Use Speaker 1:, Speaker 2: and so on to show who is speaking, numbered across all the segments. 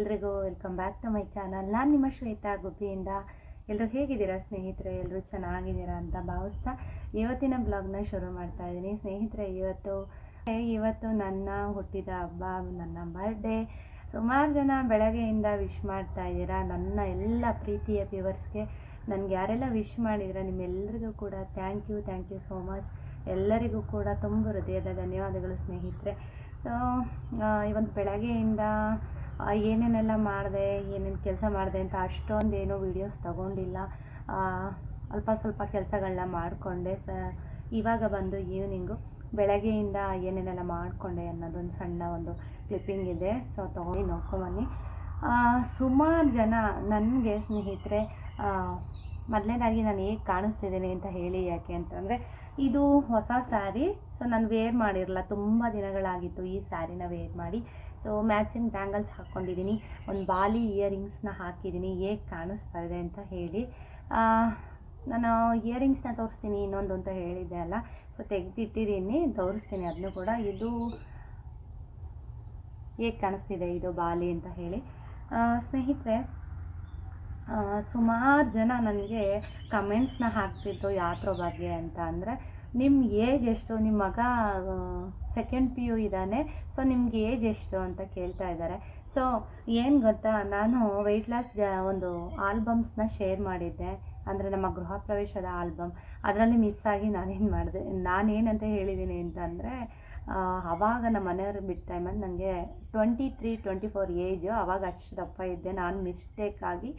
Speaker 1: ಎಲ್ರಿಗೂ welcome back to my channel ನಾನು ನಿಮ್ಮ ಶ್ವೇತಾ ಗುಬ್ಬಿಯಿಂದ. ಎಲ್ಲರೂ ಹೇಗಿದ್ದೀರಾ ಸ್ನೇಹಿತರೆ? ಎಲ್ಲರೂ ಚೆನ್ನಾಗಿದ್ದೀರಾ ಅಂತ ಭಾವಿಸ್ತಾ ಇವತ್ತಿನ ಬ್ಲಾಗ್ನ ಶುರು ಮಾಡ್ತಾ ಇದ್ದೀನಿ. ಸ್ನೇಹಿತರೆ, ಇವತ್ತು ಇವತ್ತು ನನ್ನ ಹುಟ್ಟಿದ ಹಬ್ಬ, ನನ್ನ ಬರ್ಡೇ ಸುಮಾರು ಜನ ಬೆಳಗ್ಗೆಯಿಂದ ವಿಶ್ ಮಾಡ್ತಾ ಇದ್ದೀರಾ? ನನ್ನ ಎಲ್ಲ ಪ್ರೀತಿಯ ವ್ಯೂವರ್ಸ್ಗೆ ನನಗೆ ಯಾರೆಲ್ಲ ವಿಶ್ ಮಾಡಿದ್ದೀರಾ ನಿಮ್ಮೆಲ್ಲರಿಗೂ ಕೂಡ thank you thank you so much ಎಲ್ಲರಿಗೂ ಕೂಡ ತುಂಬ ಹೃದಯದ ಧನ್ಯವಾದಗಳು ಸ್ನೇಹಿತರೆ. ಸೊ ಇವತ್ತು ಬೆಳಗ್ಗೆಯಿಂದ ಏನೇನೆಲ್ಲ ಮಾಡಿದೆ, ಏನೇನು ಕೆಲಸ ಮಾಡಿದೆ ಅಂತ ಅಷ್ಟೊಂದು ಏನೂ ವೀಡಿಯೋಸ್ ತಗೊಂಡಿಲ್ಲ ಅಲ್ಪ ಸ್ವಲ್ಪ ಕೆಲಸಗಳನ್ನ ಮಾಡಿಕೊಂಡೆ. ಸ, ಇವಾಗ ಬಂದು ಈವ್ನಿಂಗು ಬೆಳಗ್ಗೆಯಿಂದ ಏನೇನೆಲ್ಲ ಮಾಡಿಕೊಂಡೆ ಅನ್ನೋದೊಂದು ಸಣ್ಣ ಒಂದು ಕ್ಲಿಪ್ಪಿಂಗ್ ಇದೆ. ಸೊ ತೊಗೊಂಡು ನೋಡ್ಕೊಂಬನ್ನಿ. ಸುಮಾರು ಜನ ನನಗೆ ಸ್ನೇಹಿತರೆ ಮೊದಲನೇದಾಗಿ ನಾನು ಹೇಗೆ ಕಾಣಿಸ್ತಿದ್ದೀನಿ ಅಂತ ಹೇಳಿ ಯಾಕೆ ಅಂತಂದರೆ, ಇದು ಹೊಸ ಸ್ಯಾರಿ ಸೊ ನಾನು ವೇರ್ ಮಾಡಿರಲ್ಲ ತುಂಬ ದಿನಗಳಾಗಿತ್ತು ಈ ಸ್ಯಾರಿನ ವೇರ್ ಮಾಡಿ. ಸೊ ಮ್ಯಾಚಿಂಗ್ ಬ್ಯಾಂಗಲ್ಸ್ ಹಾಕ್ಕೊಂಡಿದ್ದೀನಿ ಒಂದು ಬಾಲಿ ಇಯರಿಂಗ್ಸ್ನ ಹಾಕಿದ್ದೀನಿ ಹೇಗೆ ಕಾಣಿಸ್ತಾ ಇದೆ ಅಂತ ಹೇಳಿ. ನಾನು ಇಯರಿಂಗ್ಸ್ನ ತೋರಿಸ್ತೀನಿ. ಇನ್ನೊಂದು ಅಂತ ಹೇಳಿದ್ದೆ ಅಲ್ಲ. ಸೊ ತೆಗೆದಿಟ್ಟಿದ್ದೀನಿ ತೋರಿಸ್ತೀನಿ ಅದನ್ನು ಕೂಡ. ಇದು ಹೇಗೆ ಕಾಣಿಸ್ತಿದೆ ಇದು ಬಾಲಿ ಅಂತ ಹೇಳಿ. ಸ್ನೇಹಿತರೆ ಸುಮಾರು ಜನ ನನಗೆ ಕಮೆಂಟ್ಸ್ನ ಹಾಕ್ತಿತ್ತು ಯಾತ್ರ ಬಗ್ಗೆ ಅಂತ ಅಂದರೆ ನಿಮ್ಮ ಏಜ್ ಎಷ್ಟು? ನಿಮ್ಮ ಮಗ ಸೆಕೆಂಡ್ ಪಿ ಯು ಇದ್ದಾನೆ. ಸೊ ನಿಮ್ಗೆ ಏಜ್ ಎಷ್ಟು ಅಂತ ಕೇಳ್ತಾ ಇದ್ದಾರೆ. ಸೊ ಏನು ಗೊತ್ತಾ? ನಾನು ವೆಯ್ಟ್ ಲಾಸ್ ಒಂದು ಆಲ್ಬಮ್ಸ್ನ ಶೇರ್ ಮಾಡಿದ್ದೆ. ಅಂದರೆ ನಮ್ಮ ಗೃಹ ಪ್ರವೇಶದ ಆಲ್ಬಮ್ ಅದರಲ್ಲಿ ಮಿಸ್ ಆಗಿ ನಾನೇನು ಮಾಡಿದೆ? ನಾನೇನಂತ ಹೇಳಿದ್ದೀನಿ ಅಂತಂದರೆ ಆವಾಗ ನಮ್ಮ ಮನೆಯವರು ಬಿಟ್ಟ ಟೈಮಲ್ಲಿ ನನಗೆ twenty three twenty four age ಆವಾಗ ಅಷ್ಟು ದಪ್ಪ ಇದ್ದೆ. ನಾನು ಮಿಸ್ಟೇಕ್ ಆಗಿ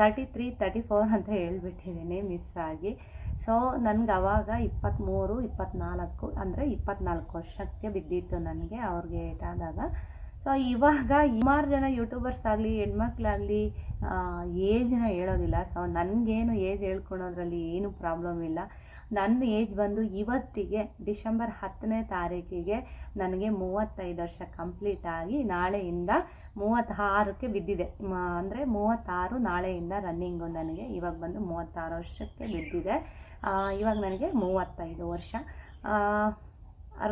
Speaker 1: ತರ್ಟಿ ತ್ರೀ ತರ್ಟಿ ಫೋರ್ ಅಂತ ಹೇಳ್ಬಿಟ್ಟಿದ್ದೀನಿ ಮಿಸ್ ಆಗಿ. ಸೊ ನನಗೆ ಅವಾಗ ಇಪ್ಪತ್ತ್ಮೂರು ಇಪ್ಪತ್ತ್ನಾಲ್ಕು ಅಂದರೆ ಇಪ್ಪತ್ನಾಲ್ಕು ವರ್ಷಕ್ಕೆ ಬಿದ್ದಿತ್ತು ನನಗೆ, ಅವ್ರಿಗೆ ಏಟಾದಾಗ ಸೊ ಇವಾಗ ಸುಮಾರು ಜನ ಯೂಟ್ಯೂಬರ್ಸ್ ಆಗಲಿ, ಹೆಣ್ಮಕ್ಳಾಗಲಿ ಏಜ್ನ ಹೇಳೋದಿಲ್ಲ. ಸೊ ನನಗೇನು ಏಜ್ ಹೇಳ್ಕೊಳೋದ್ರಲ್ಲಿ ಏನು ಪ್ರಾಬ್ಲಮ್ ಇಲ್ಲ. ನನ್ನ ಏಜ್ ಬಂದು ಇವತ್ತಿಗೆ ಡಿಸೆಂಬರ್ ಹತ್ತನೇ ತಾರೀಕಿಗೆ ನನಗೆ ಮೂವತ್ತೈದು ವರ್ಷ ಕಂಪ್ಲೀಟ್ ಆಗಿ ನಾಳೆಯಿಂದ ಮೂವತ್ತಾರಕ್ಕೆ ಬಿದ್ದಿದೆ. ಅಂದರೆ ಮೂವತ್ತಾರು ನಾಳೆಯಿಂದ ರನ್ನಿಂಗು ನನಗೆ ಇವಾಗ ಬಂದು ಮೂವತ್ತಾರು ವರ್ಷಕ್ಕೆ ಬಿದ್ದಿದೆ. ಇವಾಗ ನನಗೆ ಮೂವತ್ತೈದು ವರ್ಷ.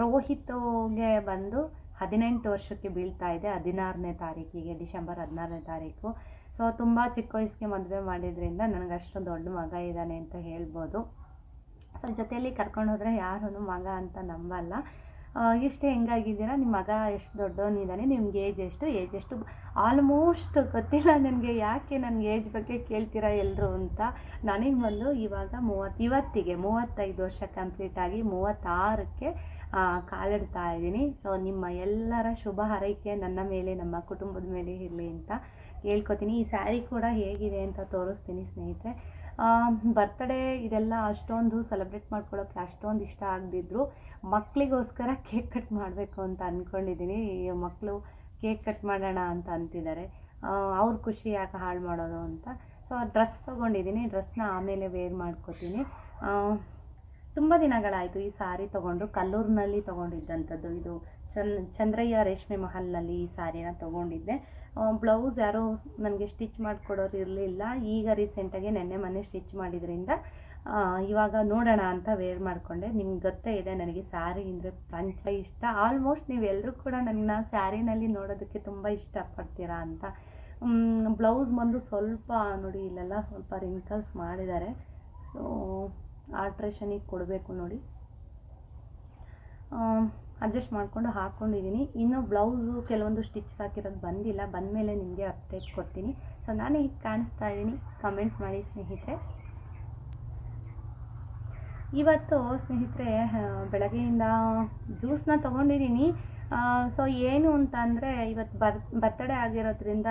Speaker 1: ರೋಹಿತ್ಗೆ ಬಂದು ಹದಿನೆಂಟು ವರ್ಷಕ್ಕೆ ಬೀಳ್ತಾ ಇದೆ, ಹದಿನಾರನೇ ತಾರೀಕಿಗೆ, ಡಿಸೆಂಬರ್ ಹದಿನಾರನೇ ತಾರೀಕು. ಸೊ ತುಂಬ ಚಿಕ್ಕ ವಯಸ್ಸಿಗೆ ಮದುವೆ ಮಾಡಿದ್ರಿಂದ ನನಗೆ ಅಷ್ಟು ದೊಡ್ಡ ಮಗ ಇದ್ದಾನೆ ಅಂತ ಹೇಳ್ಬೋದು. ಸೊ ಜೊತೆಯಲ್ಲಿ ಕರ್ಕೊಂಡು ಹೋದರೆ ಯಾರೂ ಮಗ ಅಂತ ನಂಬಲ್ಲ. ಇಷ್ಟೇ ಹೆಂಗಾಗಿದ್ದೀರಾ, ನಿಮ್ಮ ಮಗ ಎಷ್ಟು ದೊಡ್ಡವನಿದ್ದಾನೆ, ನಿಮ್ಗೆ ಏಜ್ ಎಷ್ಟು ಏಜ್ ಎಷ್ಟು ಆಲ್ಮೋಸ್ಟ್ ಗೊತ್ತಿಲ್ಲ ನನಗೆ ಯಾಕೆ ನನಗೆ ಏಜ್ ಬಗ್ಗೆ ಕೇಳ್ತೀರಾ ಎಲ್ಲರೂ ಅಂತ. ನನಗೆ ಬಂದು ಇವಾಗ ಮೂವತ್ತು, ಇವತ್ತಿಗೆ ಮೂವತ್ತೈದು ವರ್ಷ ಕಂಪ್ಲೀಟ್ ಆಗಿ ಮೂವತ್ತಾರಕ್ಕೆ ಕಾಲಿಡ್ತಾ ಇದ್ದೀನಿ. ಸೊ ನಿಮ್ಮ ಎಲ್ಲರ ಶುಭ ಹಾರೈಕೆ ನನ್ನ ಮೇಲೆ, ನಮ್ಮ ಕುಟುಂಬದ ಮೇಲೆ ಇರಲಿ ಅಂತ ಹೇಳ್ಕೊತೀನಿ. ಈ ಸ್ಯಾರಿ ಕೂಡ ಹೇಗಿದೆ ಅಂತ ತೋರಿಸ್ತೀನಿ ಸ್ನೇಹಿತರೆ. ಬರ್ತ್ಡೇ ಇದೆಲ್ಲ ಅಷ್ಟೊಂದು ಸೆಲೆಬ್ರೇಟ್ ಮಾಡ್ಕೊಳ್ಳೋಕ್ಕೆ ಅಷ್ಟೊಂದು ಇಷ್ಟ ಆಗದಿದ್ರು ಮಕ್ಕಳಿಗೋಸ್ಕರ ಕೇಕ್ ಕಟ್ ಮಾಡಬೇಕು ಅಂತ ಅಂದ್ಕೊಂಡಿದ್ದೀನಿ ಮಕ್ಕಳು ಕೇಕ್ ಕಟ್ ಮಾಡೋಣ ಅಂತ ಅಂತಿದ್ದಾರೆ ಅವ್ರ ಖುಷಿ ಯಾಕೆ ಹಾಳು ಮಾಡೋದು ಅಂತ. ಸೊ ಡ್ರೆಸ್ ತೊಗೊಂಡಿದ್ದೀನಿ ಡ್ರೆಸ್ನ ಆಮೇಲೆ ವೇರ್ ಮಾಡ್ಕೋತೀನಿ. ತುಂಬ ದಿನಗಳಾಯಿತು ಈ ಸಾರಿ ತೊಗೊಂಡ್ರು. ಕಲ್ಲೂರಿನಲ್ಲಿ ತೊಗೊಂಡಿದ್ದಂಥದ್ದು. ಇದು ಚಂದ್ ಚಂದ್ರಯ್ಯ ರೇಷ್ಮೆ ಮಹಲ್ನಲ್ಲಿ ಈ ಸಾರಿನ ತೊಗೊಂಡಿದ್ದೆ. ಬ್ಲೌಸ್ ಯಾರೂ ನನಗೆ ಸ್ಟಿಚ್ ಮಾಡಿಕೊಡೋರು ಇರಲಿಲ್ಲ. ಈಗ ರೀಸೆಂಟಾಗಿ ನೆನ್ನೆ ಮೊನ್ನೆ ಸ್ಟಿಚ್ ಮಾಡಿದ್ರಿಂದ ಇವಾಗ ನೋಡೋಣ ಅಂತ ವೇರ್ ಮಾಡಿಕೊಂಡೆ. ನಿಮ್ಗೆ ಗೊತ್ತೇ ಇದೆ, ನನಗೆ ಸ್ಯಾರಿ ಅಂದರೆ ಪಂಚ ಇಷ್ಟ. ಆಲ್ಮೋಸ್ಟ್ ನೀವೆಲ್ಲರೂ ಕೂಡ ನನ್ನ ಸ್ಯಾರಿನಲ್ಲಿ ನೋಡೋದಕ್ಕೆ ತುಂಬ ಇಷ್ಟಪಡ್ತೀರಾ ಅಂತ. ಬ್ಲೌಸ್ ಬಂದು ಸ್ವಲ್ಪ ನೋಡಿ, ಇಲ್ಲೆಲ್ಲ ಸ್ವಲ್ಪ ರಿಂಕಲ್ಸ್ ಮಾಡಿದ್ದಾರೆ. ಸೊ ಆಲ್ಟ್ರೇಷನಿಗೆ ಕೊಡಬೇಕು ನೋಡಿ. ಅಡ್ಜಸ್ಟ್ ಮಾಡಿಕೊಂಡು ಹಾಕ್ಕೊಂಡಿದ್ದೀನಿ ಇನ್ನು ಬ್ಲೌಸು ಕೆಲವೊಂದು ಸ್ಟಿಚ್ ಹಾಕಿರೋದು ಬಂದಿಲ್ಲ. ಬಂದ ಮೇಲೆ ನಿಮಗೆ ಅಪ್ಡೇಟ್ ಕೊಡ್ತೀನಿ. ಸೊ ನಾನು ಈಗ ಕಾಣಿಸ್ತಾ ಇದ್ದೀನಿ. ಕಮೆಂಟ್ ಮಾಡಿ ಸ್ನೇಹಿತರೆ. ಇವತ್ತು ಸ್ನೇಹಿತರೆ ಬೆಳಗ್ಗೆಯಿಂದ ಜ್ಯೂಸ್ನ ತೊಗೊಂಡಿದ್ದೀನಿ. ಸೊ ಏನು ಅಂತ ಅಂದರೆ ಇವತ್ತು ಬರ್ ಬರ್ತಡೇ ಆಗಿರೋದ್ರಿಂದ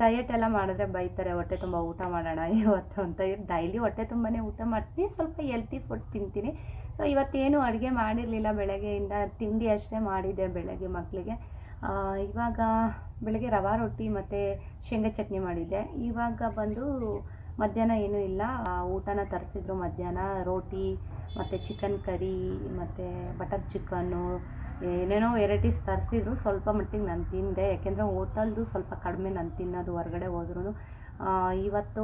Speaker 1: ಡಯಟ್ ಎಲ್ಲ ಮಾಡಿದ್ರೆ ಬೈತಾರೆ. ಹೊಟ್ಟೆ ತುಂಬ ಊಟ ಮಾಡೋಣ ಇವತ್ತು ಅಂತ. ಡೈಲಿ ಹೊಟ್ಟೆ ತುಂಬಾ ಊಟ ಮಾಡ್ತೀನಿ. ಸ್ವಲ್ಪ ಹೆಲ್ತಿ ಫುಡ್ ತಿಂತೀನಿ. ಸೊ ಇವತ್ತೇನು ಅಡುಗೆ ಮಾಡಿರಲಿಲ್ಲ. ಬೆಳಗ್ಗೆಯಿಂದ ತಿಂಡಿ ಅಷ್ಟೇ ಮಾಡಿದೆ ಬೆಳಗ್ಗೆ ಮಕ್ಕಳಿಗೆ ಇವಾಗ ಬೆಳಗ್ಗೆ ರವಾ ರೊಟ್ಟಿ ಮತ್ತು ಶೇಂಗಾ ಚಟ್ನಿ ಮಾಡಿದ್ದೆ. ಇವಾಗ ಬಂದು ಮಧ್ಯಾಹ್ನ ಏನೂ ಇಲ್ಲ. ಊಟನ ತರಿಸಿದ್ರು ಮಧ್ಯಾಹ್ನ. ರೋಟಿ ಮತ್ತು ಚಿಕನ್ ಕರಿ ಮತ್ತು ಬಟರ್ ಚಿಕನ್ನು ಏನೇನೋ ವೆರೈಟೀಸ್ ತರಿಸಿದ್ರು. ಸ್ವಲ್ಪ ಮಟ್ಟಿಗೆ ನಾನು ತಿಂದೆ. ಯಾಕೆಂದರೆ ಹೋಟಲ್ದು ಸ್ವಲ್ಪ ಕಡಿಮೆ ನಾನು ತಿನ್ನೋದು ಹೊರಗಡೆ ಹೋದ್ರೂ ಇವತ್ತು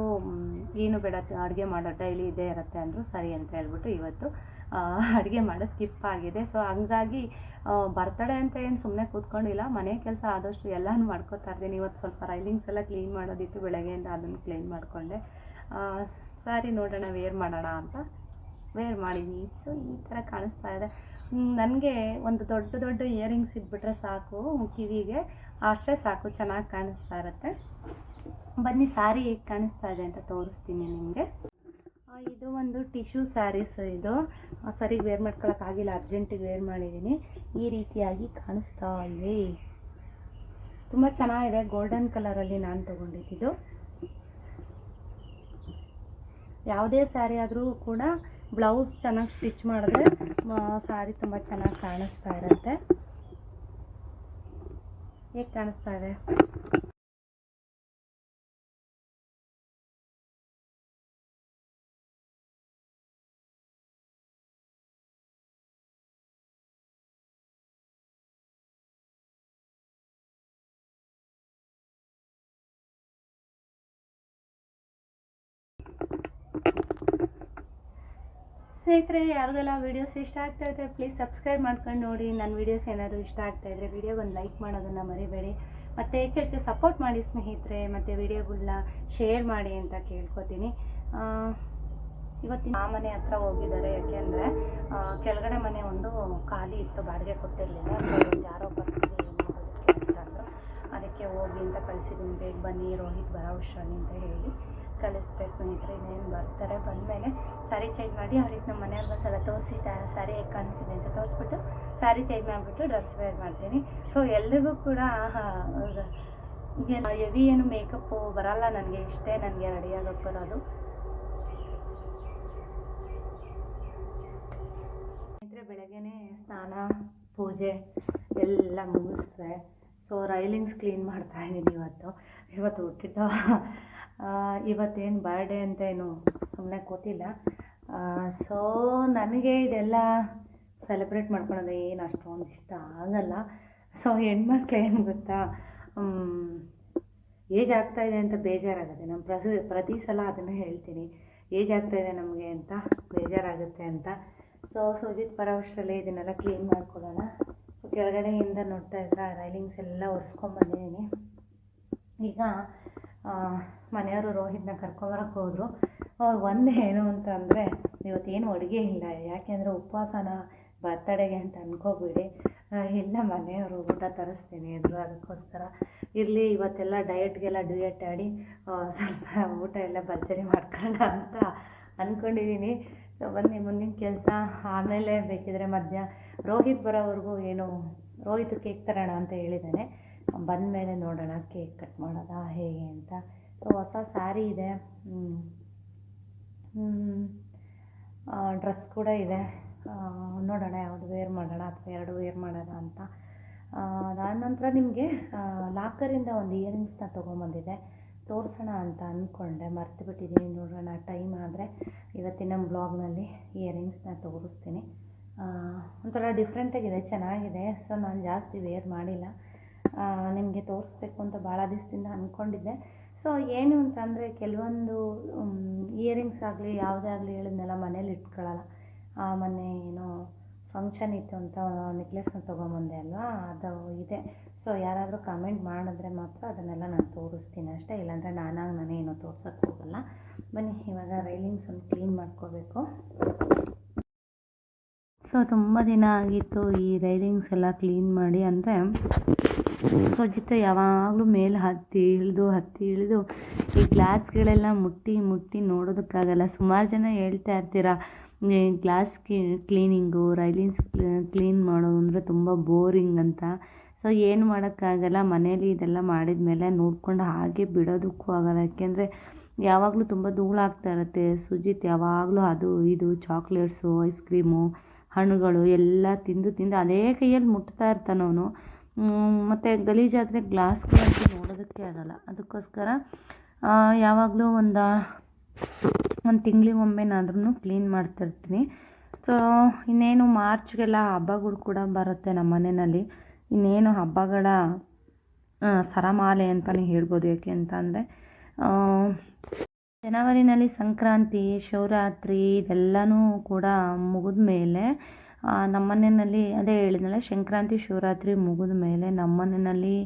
Speaker 1: ಏನು ಬೇಡ, ಅಡುಗೆ ಮಾಡೋ ಡೈಲಿ ಇದೇ ಇರುತ್ತೆ ಅಂದರು ಸರಿ ಅಂತ ಹೇಳ್ಬಿಟ್ಟು ಇವತ್ತು ಅಡುಗೆ ಮಾಡೋ ಸ್ಕಿಪ್ ಆಗಿದೆ. ಸೊ ಹಂಗಾಗಿ ಬರ್ತಡೇ ಅಂತ ಏನು ಸುಮ್ಮನೆ ಕೂತ್ಕೊಂಡಿಲ್ಲ. ಮನೆ ಕೆಲಸ ಆದಷ್ಟು ಎಲ್ಲನೂ ಮಾಡ್ಕೋತಾ ಇರ್ತೀನಿ. ಇವತ್ತು ಸ್ವಲ್ಪ ರೈಲಿಂಗ್ಸ್ ಎಲ್ಲ ಕ್ಲೀನ್ ಮಾಡೋದಿತ್ತು. ಬೆಳಗ್ಗೆಯಿಂದ ಅದನ್ನು ಕ್ಲೀನ್ ಮಾಡಿಕೊಂಡೆ. ಸಾರಿ ನೋಡೋಣ ವೇರ್ ಮಾಡೋಣ ಅಂತ. ವೇರ್ ಮಾಡಿದ್ದೀನಿ ಸೊ ಈ ಥರ ಕಾಣಿಸ್ತಾ ಇದೆ. ನನಗೆ ಒಂದು ದೊಡ್ಡ ದೊಡ್ಡ ಇಯರಿಂಗ್ಸ್ ಇದ್ಬಿಟ್ರೆ ಸಾಕು. ಕಿವಿಗೆ ಅಷ್ಟೇ ಸಾಕು. ಚೆನ್ನಾಗಿ ಕಾಣಿಸ್ತಾ ಇರುತ್ತೆ. ಬನ್ನಿ, ಸಾರಿ ಹೇಗೆ ಕಾಣಿಸ್ತಾ ಇದೆ ಅಂತ ತೋರಿಸ್ತೀನಿ ನಿಮಗೆ. ಇದು ಒಂದು ಟಿಶ್ಯೂ ಸ್ಯಾರೀಸ್ ಇದು. ಸರಿಗೆ ವೇರ್ ಮಾಡ್ಕೊಳಕ್ಕಾಗಿಲ್ಲ ಅರ್ಜೆಂಟಿಗೆ ವೇರ್ ಮಾಡಿದ್ದೀನಿ ಈ ರೀತಿಯಾಗಿ ಕಾಣಿಸ್ತಾ ಇದೆ ತುಂಬ ಚೆನ್ನಾಗಿದೆ ಗೋಲ್ಡನ್ ಕಲರಲ್ಲಿ ನಾನು ತೊಗೊಂಡಿದ್ದು. ಯಾವುದೇ ಸ್ಯಾರಿ ಆದರೂ ಕೂಡ ಬ್ಲೌಸ್ ಚೆನ್ನಾಗಿ ಸ್ಟಿಚ್ ಮಾಡಿದ್ರೆ ಸ್ಯಾರಿ ತುಂಬ ಚೆನ್ನಾಗಿ ಕಾಣಿಸ್ತಾ ಇರುತ್ತೆ. ಹೇಗೆ ಕಾಣಿಸ್ತಾ ಇದೆ? ಸ್ನೇಹಿತರೆ, ಯಾರಿಗೆಲ್ಲ ವೀಡಿಯೋಸ್ ಇಷ್ಟ ಆಗ್ತಾ ಇದ್ರೆ ಪ್ಲೀಸ್ ಸಬ್ಸ್ಕ್ರೈಬ್ ಮಾಡ್ಕೊಂಡು ನೋಡಿ. ನನ್ನ ವೀಡಿಯೋಸ್ ಏನಾದರೂ ಇಷ್ಟ ಆಗ್ತಾ ಇದ್ರೆ ವಿಡಿಯೋಗೆ ಒಂದು ಲೈಕ್ ಮಾಡೋದನ್ನು ಮರಿಬೇಡಿ. ಮತ್ತು ಹೆಚ್ಚು ಹೆಚ್ಚು ಸಪೋರ್ಟ್ ಮಾಡಿ ಸ್ನೇಹಿತರೆ, ಮತ್ತು ವಿಡಿಯೋಗಳನ್ನ ಶೇರ್ ಮಾಡಿ ಅಂತ ಕೇಳ್ಕೊತೀನಿ. ಇವತ್ತಿನ ಆ ಮನೆ ಹತ್ರ ಹೋಗಿದ್ದಾರೆ. ಯಾಕೆಂದರೆ ಕೆಳಗಡೆ ಮನೆ ಒಂದು ಖಾಲಿ ಇತ್ತು, ಬಾಡಿಗೆ ಕೊಟ್ಟಿರಲಿಲ್ಲ. ಯಾರೋ ಬರ್ತೀವಿ ಅದಕ್ಕೆ ಹೋಗಿ ಅಂತ ಕಳಿಸಿದ್ದೀನಿ ಬೇಗ ಬನ್ನಿ, ರೋಹಿತ್ ಬರೋ ಅಂತ ಹೇಳಿ ಕಳಿಸ್ಬೇಕು ಸ್ನೇಹಿತರೆ. ಇನ್ನೇನು ಬರ್ತಾರೆ ಬಂದಮೇಲೆ ಸ್ಯಾರಿ ಚೇಂಜ್ ಮಾಡಿ ಅವ್ರಿಗೆ ನಮ್ಮ ಮನೆಯವ್ರ ಒಂದ್ಸಲ ತೋರಿಸಿ ಸ್ಯಾರಿ ಹೇಗೆ ಕಾಣಿಸ್ತಿದೆ ಅಂತ ತೋರಿಸ್ಬಿಟ್ಟು ಸ್ಯಾರಿ ಚೇಂಜ್ ಮಾಡಿಬಿಟ್ಟು ಡ್ರೆಸ್ ವೇರ್ ಮಾಡ್ತೀನಿ. ಸೊ ಎಲ್ರಿಗೂ ಕೂಡ ಹೆವಿ ಏನು ಮೇಕಪ್ಪು ಬರಲ್ಲ ನನಗೆ, ಇಷ್ಟೇ ನನಗೆ ರೆಡಿಯಾಗಕ್ಕೆ ಬರೋದು ಸ್ನೇಹಿತರೆ, ಬೆಳಗ್ಗೆನೆ ಸ್ನಾನ, ಪೂಜೆ ಎಲ್ಲ ಮುಗಿಸ್ದೆ. ಸೊ ರೈಲಿಂಗ್ಸ್ ಕ್ಲೀನ್ ಮಾಡ್ತಾ ಇದ್ದೀನಿ ಇವತ್ತು. ಇವತ್ತು ಹುಟ್ಟಿದ ಇವತ್ತೇನು ಬರ್ಡೇ ಅಂತ ಏನು ಸುಮ್ಮನೆ ಕೂತಿಲ್ಲ ಸೊ ನನಗೆ ಇದೆಲ್ಲ ಸೆಲೆಬ್ರೇಟ್ ಮಾಡ್ಕೊಳೋದು ಏನು ಅಷ್ಟೊಂದು ಇಷ್ಟ ಆಗಲ್ಲ. ಸೊ ಹೆಣ್ಮಕ್ಳು ಏನು ಗೊತ್ತಾ? ಏಜ್ ಆಗ್ತಾ ಇದೆ ಅಂತ ಬೇಜಾರಾಗುತ್ತೆ. ನಮ್ಮ ಪ್ರತಿ ಪ್ರತಿ ಸಲ ಅದನ್ನು ಹೇಳ್ತೀನಿ. ಏಜ್ ಇದೆ ನಮಗೆ ಅಂತ, ಬೇಜಾರಾಗುತ್ತೆ ಅಂತ. ಸೊ ಸುಜಿತ್ ಪರವಷ್ಟರಲ್ಲಿ ಇದನ್ನೆಲ್ಲ ಕ್ಲೀನ್ ಮಾಡ್ಕೊಳ್ಳೋಣ. ಸೊ ಕೆಳಗಡೆಯಿಂದ ನೋಡ್ತಾ ಇದ್ರೆ ರೈಲಿಂಗ್ಸ್ ಎಲ್ಲ ಒರೆಸ್ಕೊಂಡ್ಬಂದಿದ್ದೀನಿ ಈಗ ಮನೆಯವರು ರೋಹಿತ್ನ ಕರ್ಕೊಬರಕ್ಕೆ ಹೋದರು. ಒಂದು ಏನು ಅಂತಂದರೆ ಇವತ್ತೇನು ಅಡುಗೆ ಇಲ್ಲ ಯಾಕೆಂದರೆ ಉಪವಾಸನ ಬರ್ತಡೆಗೆ ಅಂತ ಅನ್ಕೋಬೇಡಿ. ಆ, ಇಲ್ಲ ಮನೆಯವರು ಊಟ ತರಿಸ್ತೀನಿ ಅಂದರು ಅದಕ್ಕೋಸ್ಕರ. ಇರಲಿ ಇವತ್ತೆಲ್ಲ ಡಯಟ್ಗೆಲ್ಲ ಡಯಟ್ ಆಡಿ ಸ್ವಲ್ಪ ಊಟ ಎಲ್ಲ ಭರ್ಜರಿ ಮಾಡ್ಕೊಂಡ ಅಂತ ಅಂದ್ಕೊಂಡಿದ್ದೀನಿ ಸೊ ಬನ್ನಿ ಮುಂದಿನ ಕೆಲಸ ಆಮೇಲೆ ಬೇಕಿದ್ರೆ ಮಧ್ಯ. ರೋಹಿತ್ ಬರೋವರೆಗೂ ಏನು ರೋಹಿತ್ ಕೇಕ್ ತರೋಣ ಅಂತ ಹೇಳಿದ್ದಾನೆ ಬಂದ ಮೇಲೆ ನೋಡೋಣ, ಕೇಕ್ ಕಟ್ ಮಾಡೋದಾ, ಹೇಗೆ ಅಂತ. ಸೊ ಹೊಸ ಸ್ಯಾರಿ ಇದೆ. ಡ್ರೆಸ್ ಕೂಡ ಇದೆ. ನೋಡೋಣ ಯಾವುದು ವೇರ್ ಮಾಡೋಣ ಅಥವಾ ಎರಡು ವೇರ್ ಮಾಡೋಣ ಅಂತ. ಅದಾದ ನಂತರ ನಿಮಗೆ ಲಾಕರಿಂದ ಒಂದು ಇಯರಿಂಗ್ಸ್ನ ತೊಗೊಂಬಂದಿದೆ. ತೋರಿಸೋಣ ಅಂತ ಅಂದ್ಕೊಂಡೆ ಮರ್ತು ಬಿಟ್ಟಿದ್ದೀನಿ ನೋಡೋಣ. ಟೈಮ್ ಆದರೆ ಇವತ್ತಿನ ಬ್ಲಾಗ್ನಲ್ಲಿ ಇಯರಿಂಗ್ಸ್ನ ತೋರಿಸ್ತೀನಿ. ಒಂಥರ ಡಿಫ್ರೆಂಟಾಗಿದೆ ಚೆನ್ನಾಗಿದೆ. ಸೊ ನಾನು ಜಾಸ್ತಿ ವೇರ್ ಮಾಡಿಲ್ಲ. ನಿಮಗೆ ತೋರಿಸ್ಬೇಕು ಅಂತ ಭಾಳ ದಿವಸದಿಂದ ಅಂದ್ಕೊಂಡಿದ್ದೆ ಸೊ ಏನು ಅಂತಂದರೆ ಕೆಲವೊಂದು ಇಯರಿಂಗ್ಸ್ ಆಗಲಿ ಯಾವುದೇ ಆಗಲಿ ಹೇಳಿದ್ನೆಲ್ಲ ಮನೇಲಿ ಇಟ್ಕೊಳ್ಳಲ್ಲ ಆ, ಮೊನ್ನೆ ಏನು ಫಂಕ್ಷನ್ ಇತ್ತು ಅಂತ ನೆಕ್ಲೆಸ್ನ ತೊಗೊಂಬಂದೆ ಅಲ್ವಾ? ಅದು ಇದೆ. ಸೊ ಯಾರಾದರೂ ಕಮೆಂಟ್ ಮಾಡಿದ್ರೆ ಮಾತ್ರ ಅದನ್ನೆಲ್ಲ ನಾನು ತೋರಿಸ್ತೀನಿ ಅಷ್ಟೇ. ಇಲ್ಲಾಂದರೆ ನಾನಾಗಿ ನಾನೇ ಏನೋ ತೋರ್ಸೋಕ್ಕೆ ಹೋಗಲ್ಲ. ಬನ್ನಿ ಇವಾಗ ರೈಲಿಂಗ್ಸ್ ಒಂದು ಕ್ಲೀನ್ ಮಾಡ್ಕೋಬೇಕು. ಸೊ ತುಂಬ ದಿನ ಆಗಿತ್ತು ಈ ರೈಲಿಂಗ್ಸ್ ಎಲ್ಲ ಕ್ಲೀನ್ ಮಾಡಿ. ಅಂದರೆ ಸೊ ಜೊತೆ ಯಾವಾಗಲೂ ಮೇಲೆ ಹತ್ತಿ ಇಳಿದು ಹತ್ತಿ ಇಳಿದು, ಈ ಗ್ಲಾಸ್ಗಳೆಲ್ಲ ಮುಟ್ಟಿ ಮುಟ್ಟಿ ನೋಡೋದಕ್ಕಾಗಲ್ಲ. ಸುಮಾರು ಜನ ಹೇಳ್ತಾ ಇರ್ತೀರ ಗ್ಲಾಸ್ ಕ್ಲೀನಿಂಗು, ರೈಲಿಂಗ್ಸ್ ಕ್ಲೀನ್ ಮಾಡೋದು ಅಂದರೆ ತುಂಬ ಬೋರಿಂಗ್ ಅಂತ. ಸೊ, ಏನು ಮಾಡೋಕ್ಕಾಗಲ್ಲ. ಮನೇಲಿ ಇದೆಲ್ಲ ಮಾಡಿದ ಮೇಲೆ ನೋಡ್ಕೊಂಡು ಹಾಗೆ ಬಿಡೋದಕ್ಕೂ ಆಗಲ್ಲ. ಯಾಕೆಂದರೆ ಯಾವಾಗಲೂ ತುಂಬ ಧೂಳಾಗ್ತಾ ಇರುತ್ತೆ. ಸುಜಿತ್ ಯಾವಾಗಲೂ ಅದು, ಇದು, ಚಾಕ್ಲೇಟ್ಸು, ಐಸ್ ಕ್ರೀಮು, ಹಣ್ಣುಗಳು ಎಲ್ಲ ತಿಂದು ತಿಂದು ಅದೇ ಕೈಯಲ್ಲಿ ಮುಟ್ತಾ ಇರ್ತಾನೆ ಅವನು ಮತ್ತು ಗಲೀಜಾದರೆ ಗ್ಲಾಸ್ಗಳಂತೂ ನೋಡೋದಕ್ಕೆ ಆಗಲ್ಲ. ಅದಕ್ಕೋಸ್ಕರ ಯಾವಾಗಲೂ ಒಂದು ಒಂದು ತಿಂಗಳಿಗೊಮ್ಮೆನಾದ್ರೂ ಕ್ಲೀನ್ ಮಾಡ್ತಿರ್ತೀನಿ. ಸೊ ಇನ್ನೇನು ಮಾರ್ಚ್ಗೆಲ್ಲ ಹಬ್ಬಗಳು ಕೂಡ ಬರುತ್ತೆ ನಮ್ಮ ಮನೆಯಲ್ಲಿ. ಇನ್ನೇನು ಹಬ್ಬಗಳ ಸರಮಾಲೆ ಅಂತಲೇ ಹೇಳ್ಬೋದು ಯಾಕೆ ಅಂತ ಅಂದರೆ ಜನವರಿನಲ್ಲಿ ಸಂಕ್ರಾಂತಿ, ಶಿವರಾತ್ರಿ, ಇದೆಲ್ಲನೂ ಕೂಡ ಮುಗಿದ ಮೇಲೆ ನಮ್ಮ ಮನೆಯಲ್ಲಿ ಅದೇ ಹೇಳಿದ್ನಲ್ಲ, ಸಂಕ್ರಾಂತಿ, ಶಿವರಾತ್ರಿ ಮುಗಿದ ಮೇಲೆ ನಮ್ಮ ಮನೆಯಲ್ಲಿ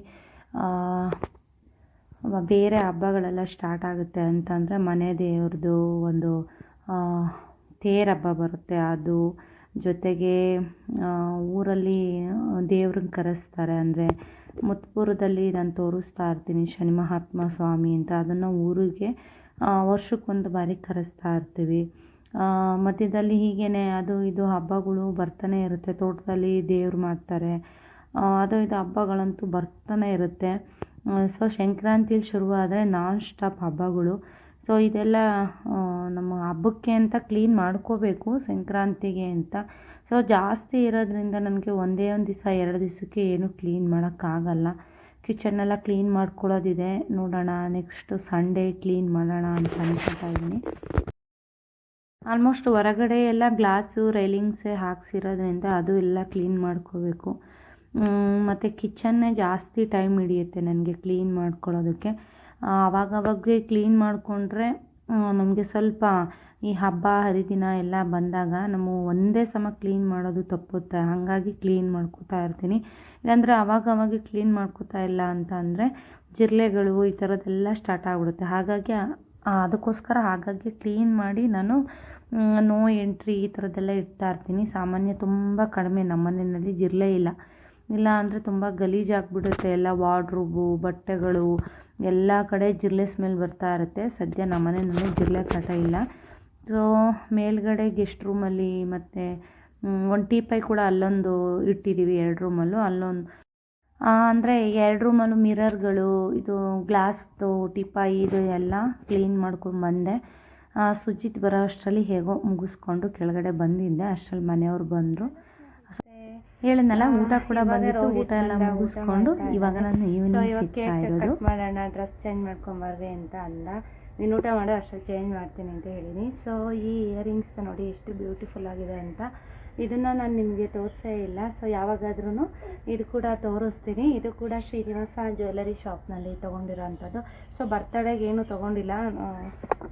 Speaker 1: ಬೇರೆ ಹಬ್ಬಗಳೆಲ್ಲ ಸ್ಟಾರ್ಟ್ ಆಗುತ್ತೆ ಅಂತಂದರೆ ಮನೆ ದೇವ್ರದ್ದು ಒಂದು ತೇರು ಹಬ್ಬ ಬರುತ್ತೆ. ಅದು ಜೊತೆಗೆ ಊರಲ್ಲಿ ದೇವ್ರನ್ನ ಕರೆಸ್ತಾರೆ. ಅಂದರೆ ಮುತ್ಪುರದಲ್ಲಿ ನಾನು ತೋರಿಸ್ತಾ ಇರ್ತೀನಿ, ಶನಿ ಮಹಾತ್ಮ ಸ್ವಾಮಿ ಅಂತ. ಅದನ್ನು ಊರಿಗೆ ವರ್ಷಕ್ಕೊಂದು ಬಾರಿ ಕರೆಸ್ತಾ ಇರ್ತೀವಿ. ಮಧ್ಯದಲ್ಲಿ ಹೀಗೇ ಅದು ಇದು ಹಬ್ಬಗಳು ಬರ್ತಾನೆ ಇರುತ್ತೆ, ತೋಟದಲ್ಲಿ ದೇವ್ರು ಮಾಡ್ತಾರೆ. ಅದು ಇದು ಹಬ್ಬಗಳಂತೂ ಬರ್ತಾನೆ ಇರುತ್ತೆ. ಸೊ ಸಂಕ್ರಾಂತಿಲಿ ಶುರುವಾದರೆ ನಾನ್ ಸ್ಟಾಪ್ ಹಬ್ಬಗಳು. ಸೊ ಇದೆಲ್ಲ ನಮ್ಮ ಹಬ್ಬಕ್ಕೆ ಅಂತ ಕ್ಲೀನ್ ಮಾಡ್ಕೋಬೇಕು, ಸಂಕ್ರಾಂತಿಗೆ ಅಂತ. ಸೊ ಜಾಸ್ತಿ ಇರೋದ್ರಿಂದ ನನಗೆ ಒಂದೇ ಒಂದು ದಿವಸ ಎರಡು ದಿವಸಕ್ಕೆ ಏನೂ ಕ್ಲೀನ್ ಮಾಡೋಕ್ಕಾಗಲ್ಲ. ಕಿಚನ್ನೆಲ್ಲ ಕ್ಲೀನ್ ಮಾಡ್ಕೊಳ್ಳೋದಿದೆ. ನೋಡೋಣ ನೆಕ್ಸ್ಟು ಸಂಡೇ ಕ್ಲೀನ್ ಮಾಡೋಣ ಅಂತ ಅಂದ್ಕೊತಾ ಇದ್ದೀನಿ. ಆಲ್ಮೋಸ್ಟ್ ಹೊರಗಡೆ ಎಲ್ಲ ಗ್ಲಾಸು, ರೈಲಿಂಗ್ಸೇ ಹಾಕ್ಸಿರೋದ್ರಿಂದ ಅದು ಎಲ್ಲ ಕ್ಲೀನ್ ಮಾಡ್ಕೋಬೇಕು. ಮತ್ತು ಕಿಚನ್ನೇ ಜಾಸ್ತಿ ಟೈಮ್ ಹಿಡಿಯುತ್ತೆ ನನಗೆ ಕ್ಲೀನ್ ಮಾಡ್ಕೊಳ್ಳೋದಕ್ಕೆ. ಆವಾಗವಾಗೇ ಕ್ಲೀನ್ ಮಾಡಿಕೊಂಡ್ರೆ ನಮಗೆ ಸ್ವಲ್ಪ ಈ ಹಬ್ಬ, ಹರಿದಿನ ಎಲ್ಲ ಬಂದಾಗ ನಮ್ಮ ಒಂದೇ ಸಮ ಕ್ಲೀನ್ ಮಾಡೋದು ತಪ್ಪುತ್ತೆ. ಹಾಗಾಗಿ ಕ್ಲೀನ್ ಮಾಡ್ಕೋತಾ ಇರ್ತೀನಿ. ಇಲ್ಲಾಂದರೆ ಅವಾಗವಾಗ ಕ್ಲೀನ್ ಮಾಡ್ಕೋತಾ ಇಲ್ಲ ಅಂತ ಅಂದರೆ ಜಿರಳೆಗಳು ಈ ಥರದ್ದೆಲ್ಲ ಸ್ಟಾರ್ಟ್ ಆಗಿಬಿಡುತ್ತೆ. ಹಾಗಾಗಿ ಅದಕ್ಕೋಸ್ಕರ ಹಾಗಾಗಿ ಕ್ಲೀನ್ ಮಾಡಿ ನಾನು ನೋ ಎಂಟ್ರಿ ಈ ಥರದ್ದೆಲ್ಲ ಇಡ್ತಾ ಇರ್ತೀನಿ. ಸಾಮಾನ್ಯ ತುಂಬ ಕಡಿಮೆ ನಮ್ಮ ಮನೆಯಲ್ಲಿ ಜಿರಳೆ ಇಲ್ಲ. ಇಲ್ಲ ಅಂದರೆ ತುಂಬ ಗಲೀಜಾಗಿಬಿಡುತ್ತೆ ಎಲ್ಲ ವಾರ್ಡ್ರೋಬು ಬಟ್ಟೆಗಳು, ಎಲ್ಲ ಕಡೆ ಜಿರಳೆ ಸ್ಮೆಲ್ ಬರ್ತಾ ಇರುತ್ತೆ. ಸದ್ಯ ನಮ್ಮ ಮನೆಯಲ್ಲಿ ಜಿರಳೆ ಕಟ ಇಲ್ಲ. ಸೊ ಮೇಲ್ಗಡೆ ಗೆಸ್ಟ್ ರೂಮಲ್ಲಿ ಮತ್ತು ಒಂದು ಟೀಪೈ ಕೂಡ ಅಲ್ಲೊಂದು ಇಟ್ಟಿದ್ದೀವಿ ಎರಡು ರೂಮಲ್ಲೂ ಅಲ್ಲೊಂದು ಅಂದರೆ ಎರಡು ರೂಮಲ್ಲೂ ಮಿರರ್ಗಳು ಇದು ಗ್ಲಾಸ್ದು ಟಿಪಾಯಿ ಇದು ಎಲ್ಲ ಕ್ಲೀನ್ ಮಾಡ್ಕೊಂಡು ಬಂದೆ. ಸುಜಿತ್ ಬರೋ ಅಷ್ಟರಲ್ಲಿ ಹೇಗೋ ಮುಗಿಸ್ಕೊಂಡು ಕೆಳಗಡೆ ಬಂದಿದ್ದೆ ಅಷ್ಟರಲ್ಲಿ ಮನೆಯವ್ರು ಬಂದರು. ಹೇಳಿದ್ನಲ್ಲ ಊಟ ಕೂಡ ಬಂದಿರೋ ಊಟ ಎಲ್ಲ ಮುಗಿಸ್ಕೊಂಡು ಇವಾಗ ನಾನು ಈವ್ನಿಂಗ್ ಸಿಗ್ತಾ ಇರೋದು. ಮಾಡೋಣ ಡ್ರೆಸ್ ಚೇಂಜ್ ಮಾಡ್ಕೊಂಬರ್ರಿ ಅಂತ ಅಲ್ಲ ನೀನು ಊಟ ಮಾಡೋ ಅಷ್ಟರಲ್ಲಿ ಚೇಂಜ್ ಮಾಡ್ತೀನಿ ಅಂತ ಹೇಳಿನಿ ಸೊ ಈ ಇಯರಿಂಗ್ಸ್ ನೋಡಿ ಎಷ್ಟು ಬ್ಯೂಟಿಫುಲ್ ಆಗಿದೆ ಅಂತ. ಇದನ್ನು ನಾನು ನಿಮಗೆ ತೋರಿಸೇ ಇಲ್ಲ. ಸೊ ಯಾವಾಗಾದ್ರೂ ಇದು ಕೂಡ ತೋರಿಸ್ತೀನಿ. ಇದು ಕೂಡ ಶ್ರೀನಿವಾಸ ಜ್ಯುವೆಲರಿ ಶಾಪ್ನಲ್ಲಿ ತೊಗೊಂಡಿರೋ ಅಂಥದ್ದು ಸೊ ಬರ್ತಡೇಗೆ ಏನು ತೊಗೊಂಡಿಲ್ಲ.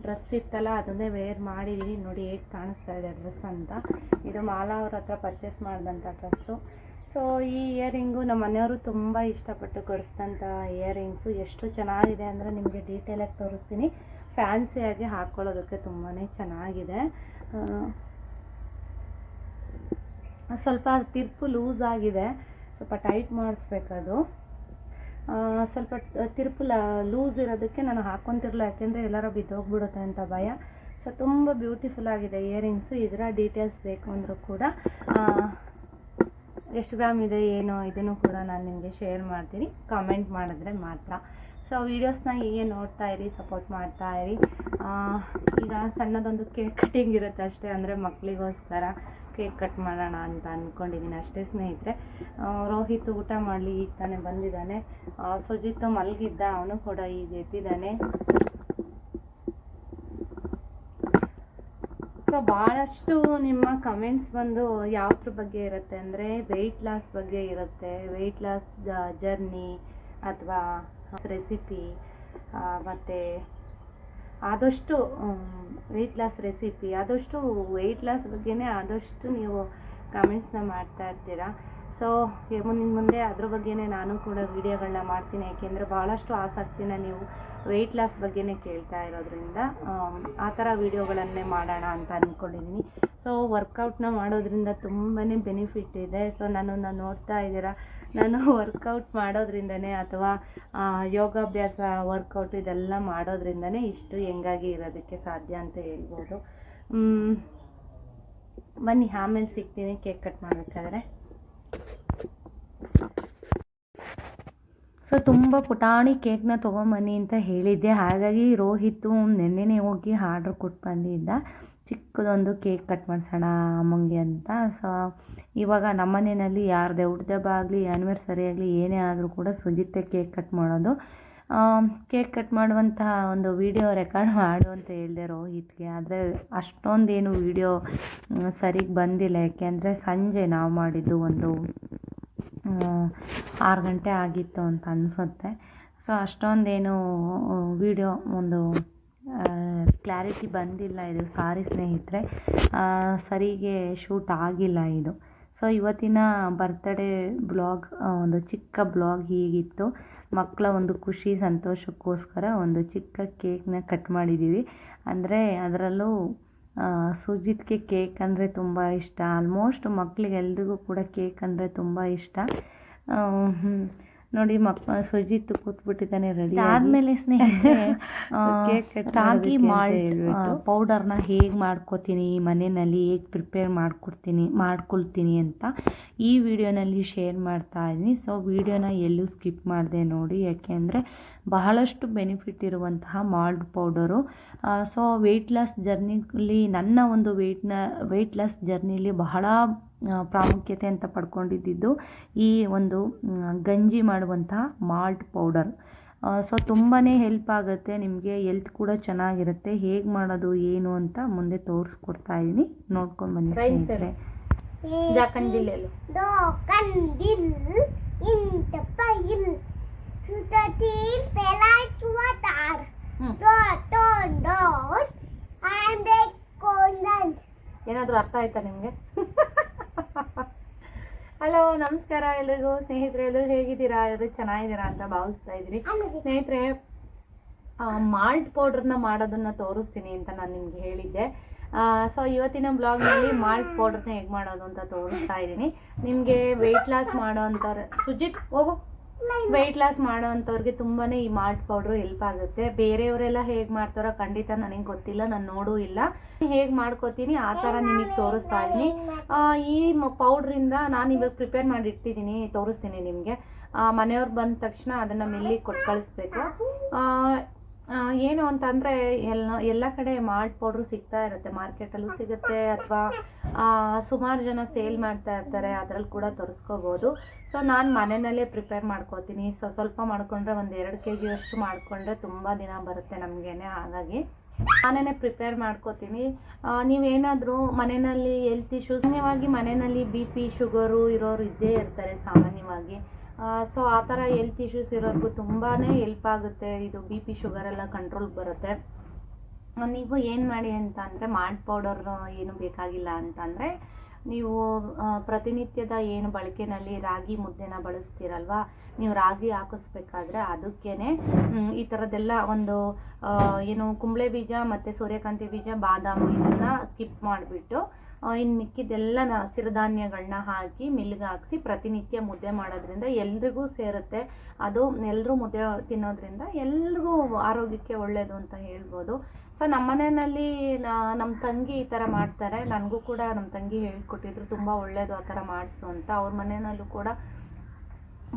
Speaker 1: ಡ್ರೆಸ್ ಇತ್ತಲ್ಲ, ಅದನ್ನೇ ವೇರ್ ಮಾಡಿದ್ದೀನಿ ನೋಡಿ, ಹೇಗೆ ಕಾಣಿಸ್ತಾ ಇದೆ ಡ್ರೆಸ್ ಅಂತ. ಇದು ಮಾಲಾ ಅವ್ರ ಹತ್ರ ಪರ್ಚೇಸ್ ಮಾಡಿದಂಥ ಡ್ರೆಸ್ಸು ಸೊ ಈ ಇಯರಿಂಗು ನಮ್ಮ ಮನೆಯವರು ತುಂಬ ಇಷ್ಟಪಟ್ಟು ಕೊಡಿಸಿದಂಥ ಇಯರಿಂಗ್ಸು ಎಷ್ಟು ಚೆನ್ನಾಗಿದೆ ಅಂದರೆ ನಿಮಗೆ ಡೀಟೇಲಾಗಿ ತೋರಿಸ್ತೀನಿ. ಫ್ಯಾನ್ಸಿಯಾಗಿ ಹಾಕ್ಕೊಳ್ಳೋದಕ್ಕೆ ತುಂಬಾ ಚೆನ್ನಾಗಿದೆ. ಸ್ವಲ್ಪ ತಿರುಪು ಲೂಸ್ ಆಗಿದೆ. ಸ್ವಲ್ಪ ಟೈಟ್ ಮಾಡಿಸ್ಬೇಕದು. ಸ್ವಲ್ಪ ತಿರುಪು ಲೂಸ್ ಇರೋದಕ್ಕೆ ನಾನು ಹಾಕ್ಕೊತಿರಲ್ಲ ಯಾಕೆಂದರೆ ಎಲ್ಲರೂ ಬಿದ್ದೋಗ್ಬಿಡುತ್ತೆ ಅಂತ ಭಯ. ಸೊ ತುಂಬ ಬ್ಯೂಟಿಫುಲ್ ಆಗಿದೆ ಇಯರಿಂಗ್ಸು ಇದರ ಡೀಟೇಲ್ಸ್ ಬೇಕು ಅಂದರೂ ಕೂಡ ಎಷ್ಟು ಗ್ರಾಮ್ ಇದೆ, ಏನು, ಇದನ್ನು ಕೂಡ ನಾನು ನಿಮಗೆ ಶೇರ್ ಮಾಡ್ತೀನಿ. ಕಾಮೆಂಟ್ ಮಾಡಿದ್ರೆ ಮಾತ್ರ. ಸೊ ವೀಡಿಯೋಸ್ನ ಹೀಗೆ ನೋಡ್ತಾ ಇರಿ ಸಪೋರ್ಟ್ ಮಾಡ್ತಾ ಇರಿ. ಈಗ ಸಣ್ಣದೊಂದು ಕೇಕ್ ಕಟ್ಟಿಂಗ್ ಇರುತ್ತೆ ಅಷ್ಟೇ, ಅಂದರೆ ಮಕ್ಕಳಿಗೋಸ್ಕರ ಕೇಕ್ ಕಟ್ ಮಾಡೋಣ ಅಂತ ಅಂದ್ಕೊಂಡಿದ್ದೀನಿ ಅಷ್ಟೇ ಸ್ನೇಹಿತರೆ. ರೋಹಿತ್ ಊಟ ಮಾಡಲಿ, ಈಗ ತಾನೇ ಬಂದಿದ್ದಾನೆ. ಸುಜಿತ್ ಮಲಗಿದ್ದ, ಅವನು ಕೂಡ ಈಗ ಎದ್ದಿದ್ದಾನೆ. ಸೊ ಭಾಳಷ್ಟು ನಿಮ್ಮ ಕಮೆಂಟ್ಸ್ ಬಂದು ಯಾವ್ದ್ರ ಬಗ್ಗೆ ಇರುತ್ತೆ ಅಂದರೆ ವೆಯ್ಟ್ ಲಾಸ್ ಬಗ್ಗೆ ಇರುತ್ತೆ. ವೆಯ್ಟ್ ಲಾಸ್ ಜರ್ನಿ ಅಥವಾ ರೆಸಿಪಿ ಮತ್ತು ಆದಷ್ಟು ವೆಯ್ಟ್ ಲಾಸ್ ರೆಸಿಪಿ ಆದಷ್ಟು ವೆಯ್ಟ್ ಲಾಸ್ ಬಗ್ಗೆನೇ ಆದಷ್ಟು ನೀವು ಕಮೆಂಟ್ಸ್ನ ಮಾಡ್ತಾ ಇರ್ತೀರ. ಸೊ ಮುಂದಿನ ಮುಂದೆ ಅದ್ರ ಬಗ್ಗೆನೇ ನಾನು ಕೂಡ ವೀಡಿಯೋಗಳನ್ನ ಮಾಡ್ತೀನಿ ಯಾಕೆಂದರೆ ಭಾಳಷ್ಟು ಆಸಕ್ತಿನ ನೀವು ವೆಯ್ಟ್ ಲಾಸ್ ಬಗ್ಗೆನೇ ಕೇಳ್ತಾ ಇರೋದ್ರಿಂದ ಆ ಥರ ವೀಡಿಯೋಗಳನ್ನೇ ಮಾಡೋಣ ಅಂತ ಅಂದ್ಕೊಂಡಿದ್ದೀನಿ ಸೊ ವರ್ಕೌಟ್ನ ಮಾಡೋದ್ರಿಂದ ತುಂಬಾ ಬೆನಿಫಿಟ್ ಇದೆ. ಸೊ ನನ್ನನ್ನು ನೋಡ್ತಾ ಇದ್ದೀರಾ. ನಾನು ವರ್ಕೌಟ್ ಮಾಡೋದ್ರಿಂದನೇ ಅಥವಾ ಯೋಗಾಭ್ಯಾಸ ವರ್ಕೌಟ್ ಇದೆಲ್ಲ ಮಾಡೋದ್ರಿಂದನೇ ಇಷ್ಟು ಹೆಂಗಾಗಿ ಇರೋದಕ್ಕೆ ಸಾಧ್ಯ ಅಂತ ಹೇಳ್ಬೋದು. ಬನ್ನಿ, ಆಮೇಲೆ ಸಿಗ್ತೀನಿ ಕೇಕ್ ಕಟ್ ಮಾಡಬೇಕಾದ್ರೆ. ಸೊ ತುಂಬ ಪುಟಾಣಿ ಕೇಕ್ನ ತೊಗೊಂಬನ್ನಿ ಅಂತ ಹೇಳಿದ್ದೆ. ಹಾಗಾಗಿ, ರೋಹಿತ್, ನೆನ್ನೆನೇ ಹೋಗಿ ಆರ್ಡ್ರ್ ಕೊಟ್ಟು ಬಂದಿದ್ದ ಚಿಕ್ಕದೊಂದು ಕೇಕ್ ಕಟ್ ಮಾಡಿಸೋಣ ಅಮ್ಮಂಗೆ ಅಂತ. ಸೊ ಇವಾಗ ನಮ್ಮ ಮನೆಯಲ್ಲಿ ಯಾರದೇ ಹುಟ್ಟಿದಬ್ಬ ಆಗಲಿ ಆ್ಯನಿವರ್ಸರಿ ಆಗಲಿ, ಏನೇ ಆದರೂ ಕೂಡ ಸುಜಿತೆ ಕೇಕ್ ಕಟ್ ಮಾಡೋದು. ಕೇಕ್ ಕಟ್ ಮಾಡುವಂತಹ ಒಂದು ವಿಡಿಯೋ ರೆಕಾರ್ಡ್ ಮಾಡು ಅಂತ ಹೇಳಿದೆ ರೋಹಿತ್ಗೆ. ಆದರೆ ಅಷ್ಟೊಂದೇನು ವಿಡಿಯೋ ಸರಿಗೆ ಬಂದಿಲ್ಲ. ಯಾಕೆಂದರೆ ಸಂಜೆ ನಾವು ಮಾಡಿದ್ದು ಒಂದು ಆರು ಗಂಟೆ ಆಗಿತ್ತು ಅಂತ ಅನಿಸುತ್ತೆ. ಸೊ ಸೊ ಅಷ್ಟೊಂದೇನು ವಿಡಿಯೋ ಒಂದು ಕ್ಲಾರಿಟಿ ಬಂದಿಲ್ಲ ಇದು ಸಾರಿ ಸ್ನೇಹಿತರೆ. ಸರಿಗೆ ಶೂಟ್ ಆಗಿಲ್ಲ ಇದು. ಸೊ ಇವತ್ತಿನ ಬರ್ತ್ಡೇ ಬ್ಲಾಗ್ ಒಂದು ಚಿಕ್ಕ ಬ್ಲಾಗ್ ಹೀಗಿತ್ತು. ಮಕ್ಕಳ ಒಂದು ಖುಷಿ, ಸಂತೋಷಕ್ಕೋಸ್ಕರ ಒಂದು ಚಿಕ್ಕ ಕೇಕ್ನ ಕಟ್ ಮಾಡಿದ್ದೀವಿ ಅಂದರೆ ಅದರಲ್ಲೂ ಸುಜಿತ್ಗೆ ಕೇಕ್ ಅಂದರೆ ತುಂಬ ಇಷ್ಟ. ಆಲ್ಮೋಸ್ಟ್ ಮಕ್ಕಳಿಗೆಲ್ರಿಗೂ ಕೂಡ ಕೇಕ್ ಅಂದರೆ ತುಂಬ ಇಷ್ಟ. ನೋಡಿ ಮಕ್ಕ ಸುಜಿತ್ ಕೂತ್ಬಿಟ್ಟಿದ್ದಾನೆ ರೆಡಿ ಆದ್ಮೇಲೆ ಸ್ನೇಹಿತರೆ ರಾಗಿ ಮಾಲ್ಟ್ ಪೌಡರ್ನ ಹೇಗೆ ಮಾಡ್ಕೋತೀನಿ ಮನೆಯಲ್ಲಿ ಹೇಗೆ ಪ್ರಿಪೇರ್ ಮಾಡ್ಕೊಡ್ತೀನಿ ಮಾಡ್ಕೊಳ್ತೀನಿ ಅಂತ ಈ ವಿಡಿಯೋನಲ್ಲಿ ಶೇರ್ ಮಾಡ್ತಾ ಇದ್ದೀನಿ. ಸೊ ವಿಡಿಯೋನ ಎಲ್ಲೂ ಸ್ಕಿಪ್ ಮಾಡಿದೆ ನೋಡಿ ಯಾಕೆಂದರೆ ಬಹಳಷ್ಟು ಬೆನಿಫಿಟ್ ಇರುವಂತಹ malt powder so weight loss ಜರ್ನಿಲಿ ನನ್ನ ಒಂದು ವೆಯ್ಟ್ನ ವೆಯ್ಟ್ ಲಾಸ್ ಜರ್ನಿಲಿ ಬಹಳ ಪ್ರಾಮುಖ್ಯತೆ ಅಂತ ಪಡ್ಕೊಂಡಿದ್ದು ಈ ಒಂದು ಗಂಜಿ ಮಾಡುವಂತಹ ಮಾಲ್ಟ್ ಪೌಡರ್. ಸೊ ತುಂಬಾ ಹೆಲ್ಪ್ ಆಗುತ್ತೆ ನಿಮಗೆ ಎಲ್ತ್ ಕೂಡ ಚೆನ್ನಾಗಿರುತ್ತೆ ಹೇಗೆ ಮಾಡೋದು ಏನು ಅಂತ ಮುಂದೆ ತೋರಿಸ್ಕೊಡ್ತಾ ಇದ್ದೀನಿ ನೋಡ್ಕೊಂಡು ಬನ್ನಿ ಸ್ನೇಹಿತರೆ.
Speaker 2: ಏನಾದರೂ ಅರ್ಥ ಆಯ್ತಾ ನಿಮಗೆ? ಹಲೋ ನಮಸ್ಕಾರ ಎಲ್ರಿಗೂ. ಸ್ನೇಹಿತರೆ ಎಲ್ಲರೂ ಹೇಗಿದ್ದೀರಾ? ಎಲ್ಲರೂ ಚೆನ್ನಾಗಿದ್ದೀರಾ ಅಂತ ಭಾವಿಸ್ತಾ ಇದ್ದೀರಿ ಸ್ನೇಹಿತರೆ ಮಾಲ್ಟ್ ಪೌಡರ್ನ ಮಾಡೋದನ್ನ ತೋರಿಸ್ತೀನಿ ಅಂತ ನಾನು ನಿಮ್ಗೆ ಹೇಳಿದ್ದೆ. ಸೊ ಇವತ್ತಿನ ಬ್ಲಾಗ್ನಲ್ಲಿ ಮಾಲ್ಟ್ ಪೌಡರ್ನ ಹೇಗೆ ಮಾಡೋದು ಅಂತ ತೋರಿಸ್ತಾ ಇದ್ದೀನಿ. ನಿಮಗೆ ವೆಯ್ಟ್ ಲಾಸ್ ಮಾಡೋ ಅಂತ ಸುಜಿತ್ ಹೋಗು. ವೆಯ್ಟ್ ಲಾಸ್ ಮಾಡೋವಂಥವ್ರಿಗೆ ತುಂಬಾನೇ ತುಂಬಾ ಈ ಮಾಲ್ಟ್ ಪೌಡ್ರು ಹೆಲ್ಪ್ ಆಗುತ್ತೆ. ಬೇರೆಯವರೆಲ್ಲ ಹೇಗೆ ಮಾಡ್ತಾರೋ ಖಂಡಿತ ನನಗೆ ಗೊತ್ತಿಲ್ಲ ನಾನು ನೋಡೂ ಇಲ್ಲ. ಹೇಗೆ ಮಾಡ್ಕೋತೀನಿ ಆ ಥರ ನಿಮಗೆ ತೋರಿಸ್ತಾ ಇದ್ದೀನಿ. ಈ ಪೌಡ್ರಿಂದ ನಾನು ಇವಾಗ ಪ್ರಿಪೇರ್ ಮಾಡಿ ಇಟ್ಟಿದ್ದೀನಿ ತೋರಿಸ್ತೀನಿ ನಿಮಗೆ. ಮನೆಯವ್ರು ಬಂದ ತಕ್ಷಣ ಅದನ್ನು ಮಿಲ್ಲಿ ಕೊಟ್ಟು ಕಳಿಸ್ಬೇಕು. ಏನು ಅಂತಂದರೆ ಎಲ್ಲ ಎಲ್ಲ ಕಡೆ ಮಾಲ್ಟ್ ಪೌಡ್ರು ಸಿಗ್ತಾ ಇರುತ್ತೆ. ಮಾರ್ಕೆಟಲ್ಲೂ ಸಿಗುತ್ತೆ ಅಥವಾ ಸುಮಾರು ಜನ ಸೇಲ್ ಮಾಡ್ತಾ ಇರ್ತಾರೆ ಅದರಲ್ಲಿ ಕೂಡ ತರಿಸ್ಕೋಬೋದು. ಸೊ ನಾನು ಮನೆಯಲ್ಲೇ ಪ್ರಿಪೇರ್ ಮಾಡ್ಕೋತೀನಿ. ಸೊ ಸ್ವಲ್ಪ ಮಾಡ್ಕೊಂಡ್ರೆ ಒಂದು ಎರಡು ಕೆ ಜಿಯಷ್ಟು ಮಾಡಿಕೊಂಡ್ರೆ ತುಂಬ ದಿನ ಬರುತ್ತೆ ನಮಗೇನೆ, ಹಾಗಾಗಿ ನಾನೇ ಪ್ರಿಪೇರ್ ಮಾಡ್ಕೋತೀನಿ. ನೀವೇನಾದರೂ ಮನೆಯಲ್ಲಿ ಹೆಲ್ತ್ ಇಶ್ಯೂಸ್ ಸಾಮಾನ್ಯವಾಗಿ ಮನೆಯಲ್ಲಿ ಬಿ ಪಿ ಶುಗರು ಇರೋರು ಇದ್ದೇ ಇರ್ತಾರೆ ಸಾಮಾನ್ಯವಾಗಿ. ಸೊ ಆ ಥರ ಹೆಲ್ತ್ ಇಶ್ಯೂಸ್ ಇರೋರಿಗೂ ತುಂಬಾ ಹೆಲ್ಪ್ ಆಗುತ್ತೆ. ಇದು ಬಿ ಪಿ ಶುಗರ್ ಎಲ್ಲ ಕಂಟ್ರೋಲ್ ಬರುತ್ತೆ. ನೀವು ಏನು ಮಾಡಿ ಅಂತ ಅಂದರೆ ಮಾಲ್ಟ್ ಪೌಡರ್ ಏನು ಬೇಕಾಗಿಲ್ಲ ಅಂತಂದರೆ ನೀವು ಪ್ರತಿನಿತ್ಯದ ಏನು ಬಳಕೆನಲ್ಲಿ ರಾಗಿ ಮುದ್ದೆನ ಬಳಸ್ತೀರಲ್ವಾ? ನೀವು ರಾಗಿ ಹಾಕಿಸ್ಬೇಕಾದ್ರೆ ಅದಕ್ಕೇನೆ ಈ ಥರದ್ದೆಲ್ಲ ಒಂದು ಏನು ಕುಂಬಳೆ ಬೀಜ ಮತ್ತು ಸೂರ್ಯಕಾಂತಿ ಬೀಜ, ಬಾದಾಮಿ ಇದನ್ನು ಸ್ಕಿಪ್ ಮಾಡಿಬಿಟ್ಟು ಇನ್ನು ಮಿಕ್ಕಿದ್ದೆಲ್ಲ ಸಿರಿಧಾನ್ಯಗಳನ್ನ ಹಾಕಿ ಮಿಲ್ಗೆ ಹಾಕಿಸಿ ಪ್ರತಿನಿತ್ಯ ಮುದ್ದೆ ಮಾಡೋದ್ರಿಂದ ಎಲ್ರಿಗೂ ಸೇರುತ್ತೆ. ಅದು ಎಲ್ಲರೂ ಮುದ್ದೆ ತಿನ್ನೋದ್ರಿಂದ ಎಲ್ರಿಗೂ ಆರೋಗ್ಯಕ್ಕೆ ಒಳ್ಳೆಯದು ಅಂತ ಹೇಳ್ಬೋದು. ಸೊ ನಮ್ಮ ಮನೆಯಲ್ಲಿ ನಮ್ಮ ತಂಗಿ ಈ ಥರ ಮಾಡ್ತಾರೆ. ನನಗೂ ಕೂಡ ನಮ್ಮ ತಂಗಿ ಹೇಳ್ಕೊಟ್ಟಿದ್ರು, ತುಂಬ ಒಳ್ಳೆಯದು ಆ ಥರ ಮಾಡಿಸು ಅಂತ. ಅವ್ರ ಮನೆಯಲ್ಲೂ ಕೂಡ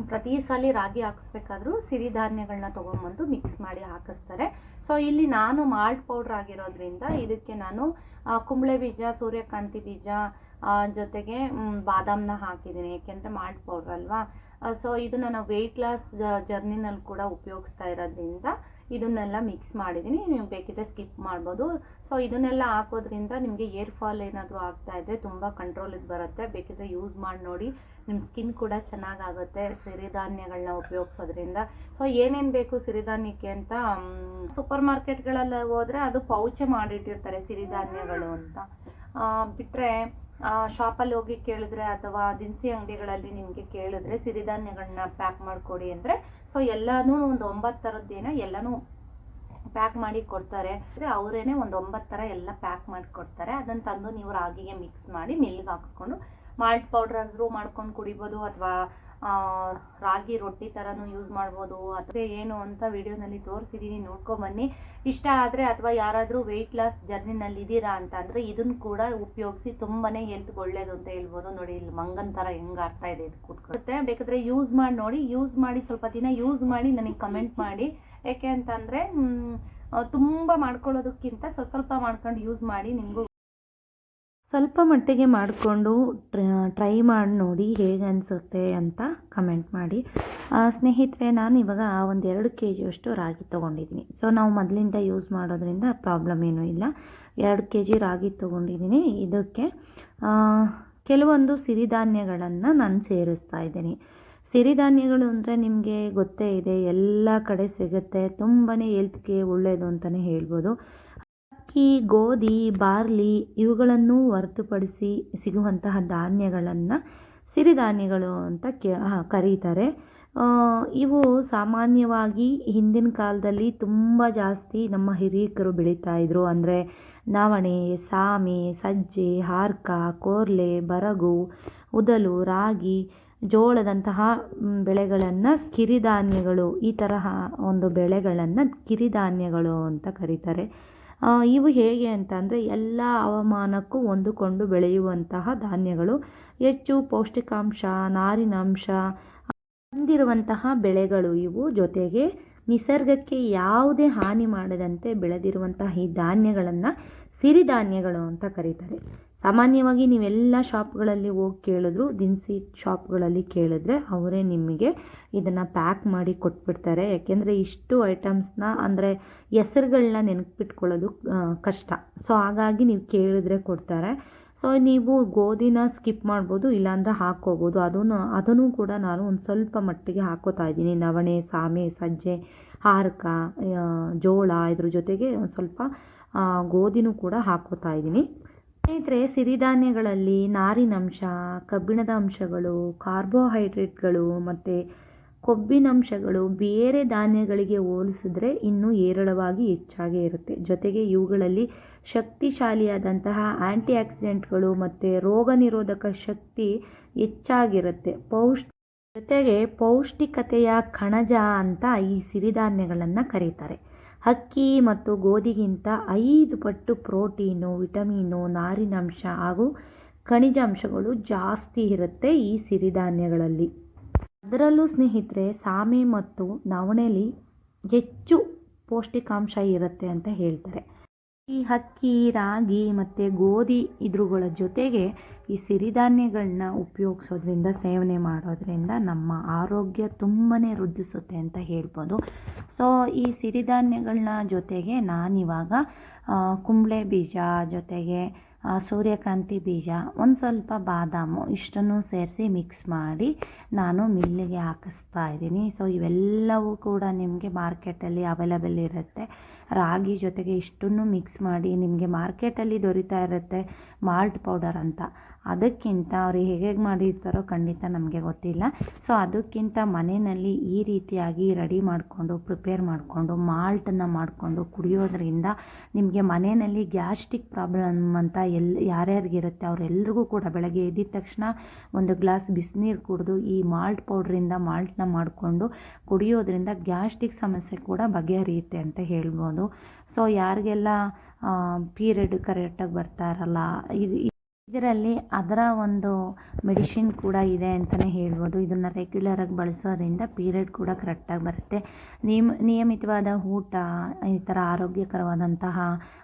Speaker 2: ಪ್ರತಿ ಸಲ ರಾಗಿ ಹಾಕಿಸ್ಬೇಕಾದ್ರೂ ಸಿರಿಧಾನ್ಯಗಳನ್ನ ತೊಗೊಂಬಂದು ಮಿಕ್ಸ್ ಮಾಡಿ ಹಾಕಿಸ್ತಾರೆ. ಸೊ ಇಲ್ಲಿ ನಾನು ಮಾಲ್ಟ್ ಪೌಡ್ರ್ ಆಗಿರೋದ್ರಿಂದ ಇದಕ್ಕೆ ನಾನು ಕುಂಬಳೆ ಬೀಜ, ಸೂರ್ಯಕಾಂತಿ ಬೀಜ ಜೊತೆಗೆ ಬಾದಾಮನ್ನ ಬಾದಾಮ್ನ ಹಾಕಿದ್ದೀನಿ. ಏಕೆಂದರೆ ಮಾಲ್ಟ್ ಪೌಡ್ರ್ ಅಲ್ವಾ? ಸೊ ಇದು ನಾನು ವೆಯ್ಟ್ ಲಾಸ್ ಜರ್ನಿನಲ್ಲಿ ಕೂಡ ಉಪಯೋಗಿಸ್ತಾ ಇರೋದ್ರಿಂದ ಇದನ್ನೆಲ್ಲ ಮಿಕ್ಸ್ ಮಾಡಿದ್ದೀನಿ. ನೀವು ಬೇಕಿದ್ರೆ ಸ್ಕಿಪ್ ಮಾಡ್ಬೋದು. ಸೊ ಇದನ್ನೆಲ್ಲ ಹಾಕೋದ್ರಿಂದ ನಿಮಗೆ ಏರ್ ಫಾಲ್ ಏನಾದರೂ ಆಗ್ತಾ ಇದ್ದರೆ ತುಂಬ ಕಂಟ್ರೋಲಿಗೆ ಬರುತ್ತೆ. ಬೇಕಿದ್ರೆ ಯೂಸ್ ಮಾಡಿ ನೋಡಿ. ನಿಮ್ಮ ಸ್ಕಿನ್ ಕೂಡ ಚೆನ್ನಾಗಾಗುತ್ತೆ ಸಿರಿಧಾನ್ಯಗಳನ್ನ ಉಪಯೋಗಿಸೋದ್ರಿಂದ. ಸೊ ಏನೇನು ಬೇಕು ಸಿರಿಧಾನ್ಯಕ್ಕೆ ಅಂತ ಸೂಪರ್ ಮಾರ್ಕೆಟ್ಗಳಲ್ಲಿ ಹೋದರೆ ಅದು ಪೌಚೆ ಮಾಡಿಟ್ಟಿರ್ತಾರೆ ಸಿರಿಧಾನ್ಯಗಳು ಅಂತ. ಬಿಟ್ಟರೆ ಶಾಪಲ್ಲಿ ಹೋಗಿ ಕೇಳಿದ್ರೆ ಅಥವಾ ದಿನಸಿ ಅಂಗಡಿಗಳಲ್ಲಿ ನಿಮಗೆ ಕೇಳಿದ್ರೆ ಸಿರಿಧಾನ್ಯಗಳನ್ನ ಪ್ಯಾಕ್ ಮಾಡಿಕೊಡಿ ಅಂದರೆ ಸೊ ಎಲ್ಲನೂ ಒಂದು ಒಂಬತ್ತು ಥರದ್ದೇನೋ ಎಲ್ಲನೂ ಪ್ಯಾಕ್ ಮಾಡಿ ಕೊಡ್ತಾರೆ. ಅಂದರೆ ಅವರೇನೆ ಒಂದು ಒಂಬತ್ತು ಥರ ಎಲ್ಲ ಪ್ಯಾಕ್ ಮಾಡಿ ಕೊಡ್ತಾರೆ. ಅದನ್ನು ತಂದು ನೀವು ರಾಗಿಗೆ ಮಿಕ್ಸ್ ಮಾಡಿ ಮಿಲ್ಗೆ ಹಾಕ್ಸ್ಕೊಂಡು ಮಾಲ್ಟ್ ಪೌಡ್ರ್ ಆದರೂ ಮಾಡ್ಕೊಂಡು ಕುಡಿಬೋದು ಅಥವಾ ರಾಗಿ ರೊಟ್ಟಿ ಥರನೂ ಯೂಸ್ ಮಾಡ್ಬೋದು. ಅಥವಾ ಏನು ಅಂತ ವಿಡಿಯೋನಲ್ಲಿ ತೋರಿಸಿದ್ದೀನಿ ನೋಡ್ಕೊಂಬನ್ನಿ ಇಷ್ಟ ಆದರೆ ಅಥವಾ ಯಾರಾದರೂ ವೆಯ್ಟ್ ಲಾಸ್ ಜರ್ನಿನಲ್ಲಿ ಇದ್ದೀರಾ ಅಂತ ಅಂದರೆ ಇದನ್ನು ಕೂಡ ಉಪಯೋಗಿಸಿ ತುಂಬಾ ಹೆಲ್ತ್ ಒಳ್ಳೇದು ಅಂತ ಹೇಳ್ಬೋದು. ನೋಡಿ, ಇಲ್ಲಿ ಮಂಗನ್ ಥರ ಹೆಂಗೆ ಆಗ್ತಾ ಇದೆ ಇದು ಕೂತ್ಕೊಳುತ್ತೆ ಬೇಕಾದರೆ ಯೂಸ್ ಮಾಡಿ, ನೋಡಿ ಯೂಸ್ ಮಾಡಿ, ಸ್ವಲ್ಪ ದಿನ ಯೂಸ್ ಮಾಡಿ ನನಗೆ ಕಮೆಂಟ್ ಮಾಡಿ. ಯಾಕೆ ಅಂತಂದರೆ ತುಂಬ ಮಾಡ್ಕೊಳ್ಳೋದಕ್ಕಿಂತ ಸ್ವಲ್ಪ ಸ್ವಲ್ಪ ಮಾಡ್ಕೊಂಡು ಯೂಸ್ ಮಾಡಿ ನಿಮಗೂ ಸ್ವಲ್ಪ ಮಟ್ಟಿಗೆ ಮಾಡಿಕೊಂಡು ಟ್ರೈ ಮಾಡಿ ನೋಡಿ ಹೇಗೆ ಅನಿಸುತ್ತೆ ಅಂತ ಕಮೆಂಟ್ ಮಾಡಿ. ಸ್ನೇಹಿತರೆ, ನಾನು ಇವಾಗ ಒಂದು ಎರಡು ಕೆ ಜಿಯಷ್ಟು ರಾಗಿ ತೊಗೊಂಡಿದ್ದೀನಿ. ಸೊ, ನಾವು ಮೊದಲಿಂದ ಯೂಸ್ ಮಾಡೋದ್ರಿಂದ ಪ್ರಾಬ್ಲಮ್ ಏನೂ ಇಲ್ಲ. ಎರಡು ಕೆ ಜಿ ರಾಗಿ ತೊಗೊಂಡಿದ್ದೀನಿ. ಇದಕ್ಕೆ ಕೆಲವೊಂದು ಸಿರಿಧಾನ್ಯಗಳನ್ನು ನಾನು ಸೇರಿಸ್ತಾ ಇದ್ದೀನಿ. ಸಿರಿಧಾನ್ಯಗಳು ಅಂದರೆ ನಿಮಗೆ ಗೊತ್ತೇ ಇದೆ, ಎಲ್ಲ ಕಡೆ ಸಿಗುತ್ತೆ. ತುಂಬಾ ಹೆಲ್ತ್ಗೆ ಒಳ್ಳೆಯದು ಅಂತಲೇ ಹೇಳ್ಬೋದು. ಅಕ್ಕಿ, ಗೋಧಿ, ಬಾರ್ಲಿ ಇವುಗಳನ್ನು ಹೊರತುಪಡಿಸಿ ಸಿಗುವಂತಹ ಧಾನ್ಯಗಳನ್ನು ಸಿರಿಧಾನ್ಯಗಳು ಅಂತ ಕರೀತಾರೆ. ಇವು ಸಾಮಾನ್ಯವಾಗಿ ಹಿಂದಿನ ಕಾಲದಲ್ಲಿ ತುಂಬ ಜಾಸ್ತಿ ನಮ್ಮ ಹಿರಿಯಕರು ಬೆಳೀತಾ ಇದ್ರು. ಅಂದರೆ ನವಣೆ ಸಾಮೆ, ಸಜ್ಜೆ, ಹಾರ್ಕ, ಕೋರ್ಲೆ, ಬರಗು, ಉದಲು, ರಾಗಿ, ಜೋಳದಂತಹ ಬೆಳೆಗಳನ್ನು ಕಿರಿಧಾನ್ಯಗಳು, ಈ ತರಹ ಒಂದು ಬೆಳೆಗಳನ್ನು ಕಿರಿಧಾನ್ಯಗಳು ಅಂತ ಕರೀತಾರೆ. ಇವು ಹೇಗೆ ಅಂತ ಅಂದರೆ ಎಲ್ಲ ಹವಾಮಾನಕ್ಕೂ ಹೊಂದಿಕೊಂಡು ಬೆಳೆಯುವಂತಹ ಧಾನ್ಯಗಳು. ಹೆಚ್ಚು ಪೌಷ್ಟಿಕಾಂಶ, ನಾರಿನಾಂಶ ಹೊಂದಿರುವಂತಹ ಬೆಳೆಗಳು ಇವು. ಜೊತೆಗೆ ನಿಸರ್ಗಕ್ಕೆ ಯಾವುದೇ ಹಾನಿ ಮಾಡದಂತೆ ಬೆಳೆದಿರುವಂತಹ ಈ ಧಾನ್ಯಗಳನ್ನು ಸಿರಿಧಾನ್ಯಗಳು ಅಂತ ಕರೀತಾರೆ. ಸಾಮಾನ್ಯವಾಗಿ ನೀವೆಲ್ಲ ಶಾಪ್ಗಳಲ್ಲಿ ಹೋಗಿ ಕೇಳಿದ್ರು, ದಿನಸಿ ಶಾಪ್ಗಳಲ್ಲಿ ಕೇಳಿದ್ರೆ ಅವರೇ ನಿಮಗೆ ಇದನ್ನು ಪ್ಯಾಕ್ ಮಾಡಿ ಕೊಟ್ಬಿಡ್ತಾರೆ. ಯಾಕೆಂದರೆ ಇಷ್ಟು ಐಟಮ್ಸ್ನ ಅಂದರೆ ಹೆಸರುಗಳನ್ನ ನೆನಪಿಟ್ಕೊಳ್ಳೋದು ಕಷ್ಟ. ಸೊ ಹಾಗಾಗಿ ನೀವು ಕೇಳಿದ್ರೆ ಕೊಡ್ತಾರೆ. ಸೊ ನೀವು ಗೋಧಿನ ಸ್ಕಿಪ್ ಮಾಡ್ಬೋದು, ಇಲ್ಲಾಂದ್ರೆ ಹಾಕ್ಕೋಬೋದು. ಅದನ್ನು ಅದನ್ನು ಕೂಡ ನಾನು ಒಂದು ಸ್ವಲ್ಪ ಮಟ್ಟಿಗೆ ಹಾಕೋತಾ ಇದ್ದೀನಿ. ನವಣೆ, ಸಾಮೆ, ಸಜ್ಜೆ, ಹಾರಕ ಜೋಳ ಇದ್ರ ಜೊತೆಗೆ ಒಂದು ಸ್ವಲ್ಪ ಗೋಧಿನೂ ಕೂಡ ಹಾಕೋತಾ ಇದ್ದೀನಿ. ಸ್ನೇಹಿತರೆ, ಸಿರಿಧಾನ್ಯಗಳಲ್ಲಿ ನಾರಿನಂಶ, ಕಬ್ಬಿಣದ ಅಂಶಗಳು, ಕಾರ್ಬೋಹೈಡ್ರೇಟ್ಗಳು ಮತ್ತು ಕೊಬ್ಬಿನಂಶಗಳು ಬೇರೆ ಧಾನ್ಯಗಳಿಗೆ ಹೋಲಿಸಿದ್ರೆ ಇನ್ನೂ ಹೇರಳವಾಗಿ ಹೆಚ್ಚಾಗೇ ಇರುತ್ತೆ. ಜೊತೆಗೆ ಇವುಗಳಲ್ಲಿ ಶಕ್ತಿಶಾಲಿಯಾದಂತಹ ಆ್ಯಂಟಿ ಆಕ್ಸಿಡೆಂಟ್ಗಳು ಮತ್ತು ರೋಗ ನಿರೋಧಕ ಶಕ್ತಿ ಹೆಚ್ಚಾಗಿರುತ್ತೆ. ಪೌಷ್ ಜೊತೆಗೆ ಪೌಷ್ಟಿಕತೆಯ ಕಣಜ ಅಂತ ಈ ಸಿರಿಧಾನ್ಯಗಳನ್ನು ಕರೀತಾರೆ. ಅಕ್ಕಿ ಮತ್ತು ಗೋಧಿಗಿಂತ ಐದು ಪಟ್ಟು ಪ್ರೋಟೀನು, ವಿಟಮಿನು, ನಾರಿನಂಶ ಹಾಗೂ ಖನಿಜಾಂಶಗಳು ಜಾಸ್ತಿ ಇರುತ್ತೆ ಈ ಸಿರಿಧಾನ್ಯಗಳಲ್ಲಿ. ಅದರಲ್ಲೂ ಸ್ನೇಹಿತರೆ, ಸಾಮೆ ಮತ್ತು ನವಣೆಲಿ ಹೆಚ್ಚು ಪೌಷ್ಟಿಕಾಂಶ ಇರುತ್ತೆ ಅಂತ ಹೇಳ್ತಾರೆ. ಈ ಅಕ್ಕಿ ರಾಗಿ ಮತ್ತು ಗೋಧಿ ಇದ್ರುಗಳ ಜೊತೆಗೆ ಈ ಸಿರಿಧಾನ್ಯಗಳನ್ನ ಉಪಯೋಗಿಸೋದ್ರಿಂದ, ಸೇವನೆ ಮಾಡೋದ್ರಿಂದ ನಮ್ಮ ಆರೋಗ್ಯ ತುಂಬಾ ವೃದ್ಧಿಸುತ್ತೆ ಅಂತ ಹೇಳ್ಬೋದು. ಸೊ ಈ ಸಿರಿಧಾನ್ಯಗಳನ್ನ ಜೊತೆಗೆ ನಾನಿವಾಗ ಕುಂಬಳೆ ಬೀಜ ಜೊತೆಗೆ ಸೂರ್ಯಕಾಂತಿ ಬೀಜ, ಒಂದು ಸ್ವಲ್ಪ ಬಾದಾಮು ಇಷ್ಟನ್ನು ಸೇರಿಸಿ ಮಿಕ್ಸ್ ಮಾಡಿ ನಾನು ಮಿಲ್ಲಿಗೆ ಹಾಕಿಸ್ತಾ ಇದ್ದೀನಿ. ಸೊ ಇವೆಲ್ಲವೂ ಕೂಡ ನಿಮಗೆ ಮಾರ್ಕೆಟಲ್ಲಿ ಅವೈಲಬಲ್ ಇರುತ್ತೆ. ರಾಗಿ ಜೊತೆಗೆ ಇಷ್ಟನ್ನು ಮಿಕ್ಸ್ ಮಾಡಿ ನಿಮಗೆ ಮಾರ್ಕೆಟಲ್ಲಿ ದೊರೀತಾ ಇರುತ್ತೆ ಮಾಲ್ಟ್ ಪೌಡರ್ ಅಂತ. ಅದಕ್ಕಿಂತ ಅವ್ರು ಹೇಗೆ ಹೇಗೆ ಮಾಡಿರ್ತಾರೋ ಖಂಡಿತ ನಮಗೆ ಗೊತ್ತಿಲ್ಲ. ಸೊ ಅದಕ್ಕಿಂತ ಮನೆಯಲ್ಲಿ ಈ ರೀತಿಯಾಗಿ ರೆಡಿ ಮಾಡಿಕೊಂಡು ಪ್ರಿಪೇರ್ ಮಾಡಿಕೊಂಡು ಮಾಲ್ಟನ್ನು ಮಾಡಿಕೊಂಡು ಕುಡಿಯೋದ್ರಿಂದ ನಿಮಗೆ ಮನೆಯಲ್ಲಿ ಗ್ಯಾಸ್ಟ್ರಿಕ್ ಪ್ರಾಬ್ಲಮ್ ಅಂತ ಎಲ್, ಯಾರ್ಯಾರಿಗಿರುತ್ತೆ ಅವರೆಲ್ಲರಿಗೂ ಕೂಡ ಬೆಳಗ್ಗೆ ಎದ್ದಿದ ತಕ್ಷಣ ಒಂದು ಗ್ಲಾಸ್ ಬಿಸಿನೀರು ಕುಡಿದು ಈ ಮಾಲ್ಟ್ ಪೌಡ್ರಿಂದ ಮಾಲ್ಟನ್ನ ಮಾಡಿಕೊಂಡು ಕುಡಿಯೋದ್ರಿಂದ ಗ್ಯಾಸ್ಟ್ರಿಕ್ ಸಮಸ್ಯೆ ಕೂಡ ಬಗೆಹರಿಯುತ್ತೆ ಅಂತ ಹೇಳ್ಬೋದು. ಸೊ ಯಾರಿಗೆಲ್ಲ ಪೀರಿಯಡ್ ಕರೆಕ್ಟಾಗಿ ಬರ್ತಾ ಇರಲ್ಲ ಇದು ಇದರಲ್ಲಿ ಅದರ ಒಂದು ಮೆಡಿಸಿನ್ ಕೂಡ ಇದೆ ಅಂತಲೇ ಹೇಳ್ಬೋದು. ಇದನ್ನು ರೆಗ್ಯುಲರಾಗಿ ಬಳಸೋದ್ರಿಂದ ಪೀರಿಯಡ್ ಕೂಡ ಕರೆಕ್ಟಾಗಿ ಬರುತ್ತೆ. ನಿಯಮ ನಿಯಮಿತವಾದ ಊಟ ಈ ಥರ ಆರೋಗ್ಯಕರವಾದಂತಹ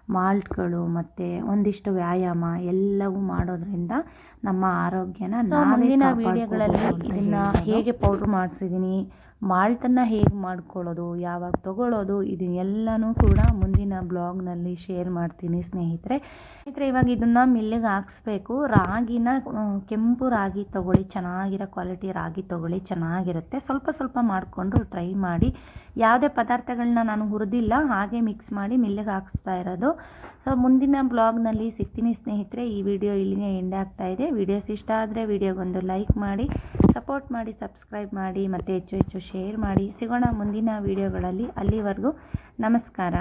Speaker 2: ಮಾಲ್ಟ್ಗಳು ಮತ್ತು ಒಂದಿಷ್ಟು ವ್ಯಾಯಾಮ ಎಲ್ಲವೂ ಮಾಡೋದ್ರಿಂದ ನಮ್ಮ ಆರೋಗ್ಯನ ನಾವೇ
Speaker 1: ಇದನ್ನ ಹೇಗೆ ಪೌಡ್ರ್ ಮಾಡಿಸಿದ್ದೀನಿ ಮಾಲ್ಟನ್ನು ಹೇಗೆ ಮಾಡ್ಕೊಳ್ಳೋದು, ಯಾವಾಗ ತಗೊಳ್ಳೋದು, ಇದನ್ನೆಲ್ಲನೂ ಕೂಡ ಮುಂದಿನ ಬ್ಲಾಗ್ನಲ್ಲಿ ಶೇರ್ ಮಾಡ್ತೀನಿ ಸ್ನೇಹಿತರೆ. ಸ್ನೇಹಿತರೆ, ಇವಾಗ ಇದನ್ನು ಮಿಲ್ಲಿಗೆ ಹಾಕ್ಸ್ಬೇಕು. ರಾಗಿನ ಕೆಂಪು ರಾಗಿ ತಗೊಳ್ಳಿ, ಚೆನ್ನಾಗಿರೋ ಕ್ವಾಲಿಟಿ ರಾಗಿ ತಗೊಳ್ಳಿ, ಚೆನ್ನಾಗಿರುತ್ತೆ. ಸ್ವಲ್ಪ ಸ್ವಲ್ಪ ಮಾಡಿಕೊಂಡು ಟ್ರೈ ಮಾಡಿ. ಯಾವುದೇ ಪದಾರ್ಥಗಳನ್ನ ನಾನು ಹುರಿದಿಲ್ಲ, ಹಾಗೆ ಮಿಕ್ಸ್ ಮಾಡಿ ಮಿಲ್ಲಿಗೆ ಹಾಕಿಸ್ತಾ ಇರೋದು. ಸೊ ಮುಂದಿನ ಬ್ಲಾಗ್ನಲ್ಲಿ ಸಿಗ್ತೀನಿ ಸ್ನೇಹಿತರೆ. ಈ ವಿಡಿಯೋ ಇಲ್ಲಿಗೆ ಎಂಡ್ ಆಗ್ತಾ ಇದೆ. ವಿಡಿಯೋಸ್ ಇಷ್ಟ ಆದರೆ ವಿಡಿಯೋಗೊಂದು ಲೈಕ್ ಮಾಡಿ ಸಪೋರ್ಟ್ ಮಾಡಿ ಸಬ್ಸ್ಕ್ರೈಬ್ ಮಾಡಿ, ಮತ್ತು ಹೆಚ್ಚು ಹೆಚ್ಚು ಶೇರ್ ಮಾಡಿ. ಸಿಗೋಣ ಮುಂದಿನ ವಿಡಿಯೋಗಳಲ್ಲಿ. ಅಲ್ಲಿವರೆಗೂ ನಮಸ್ಕಾರ.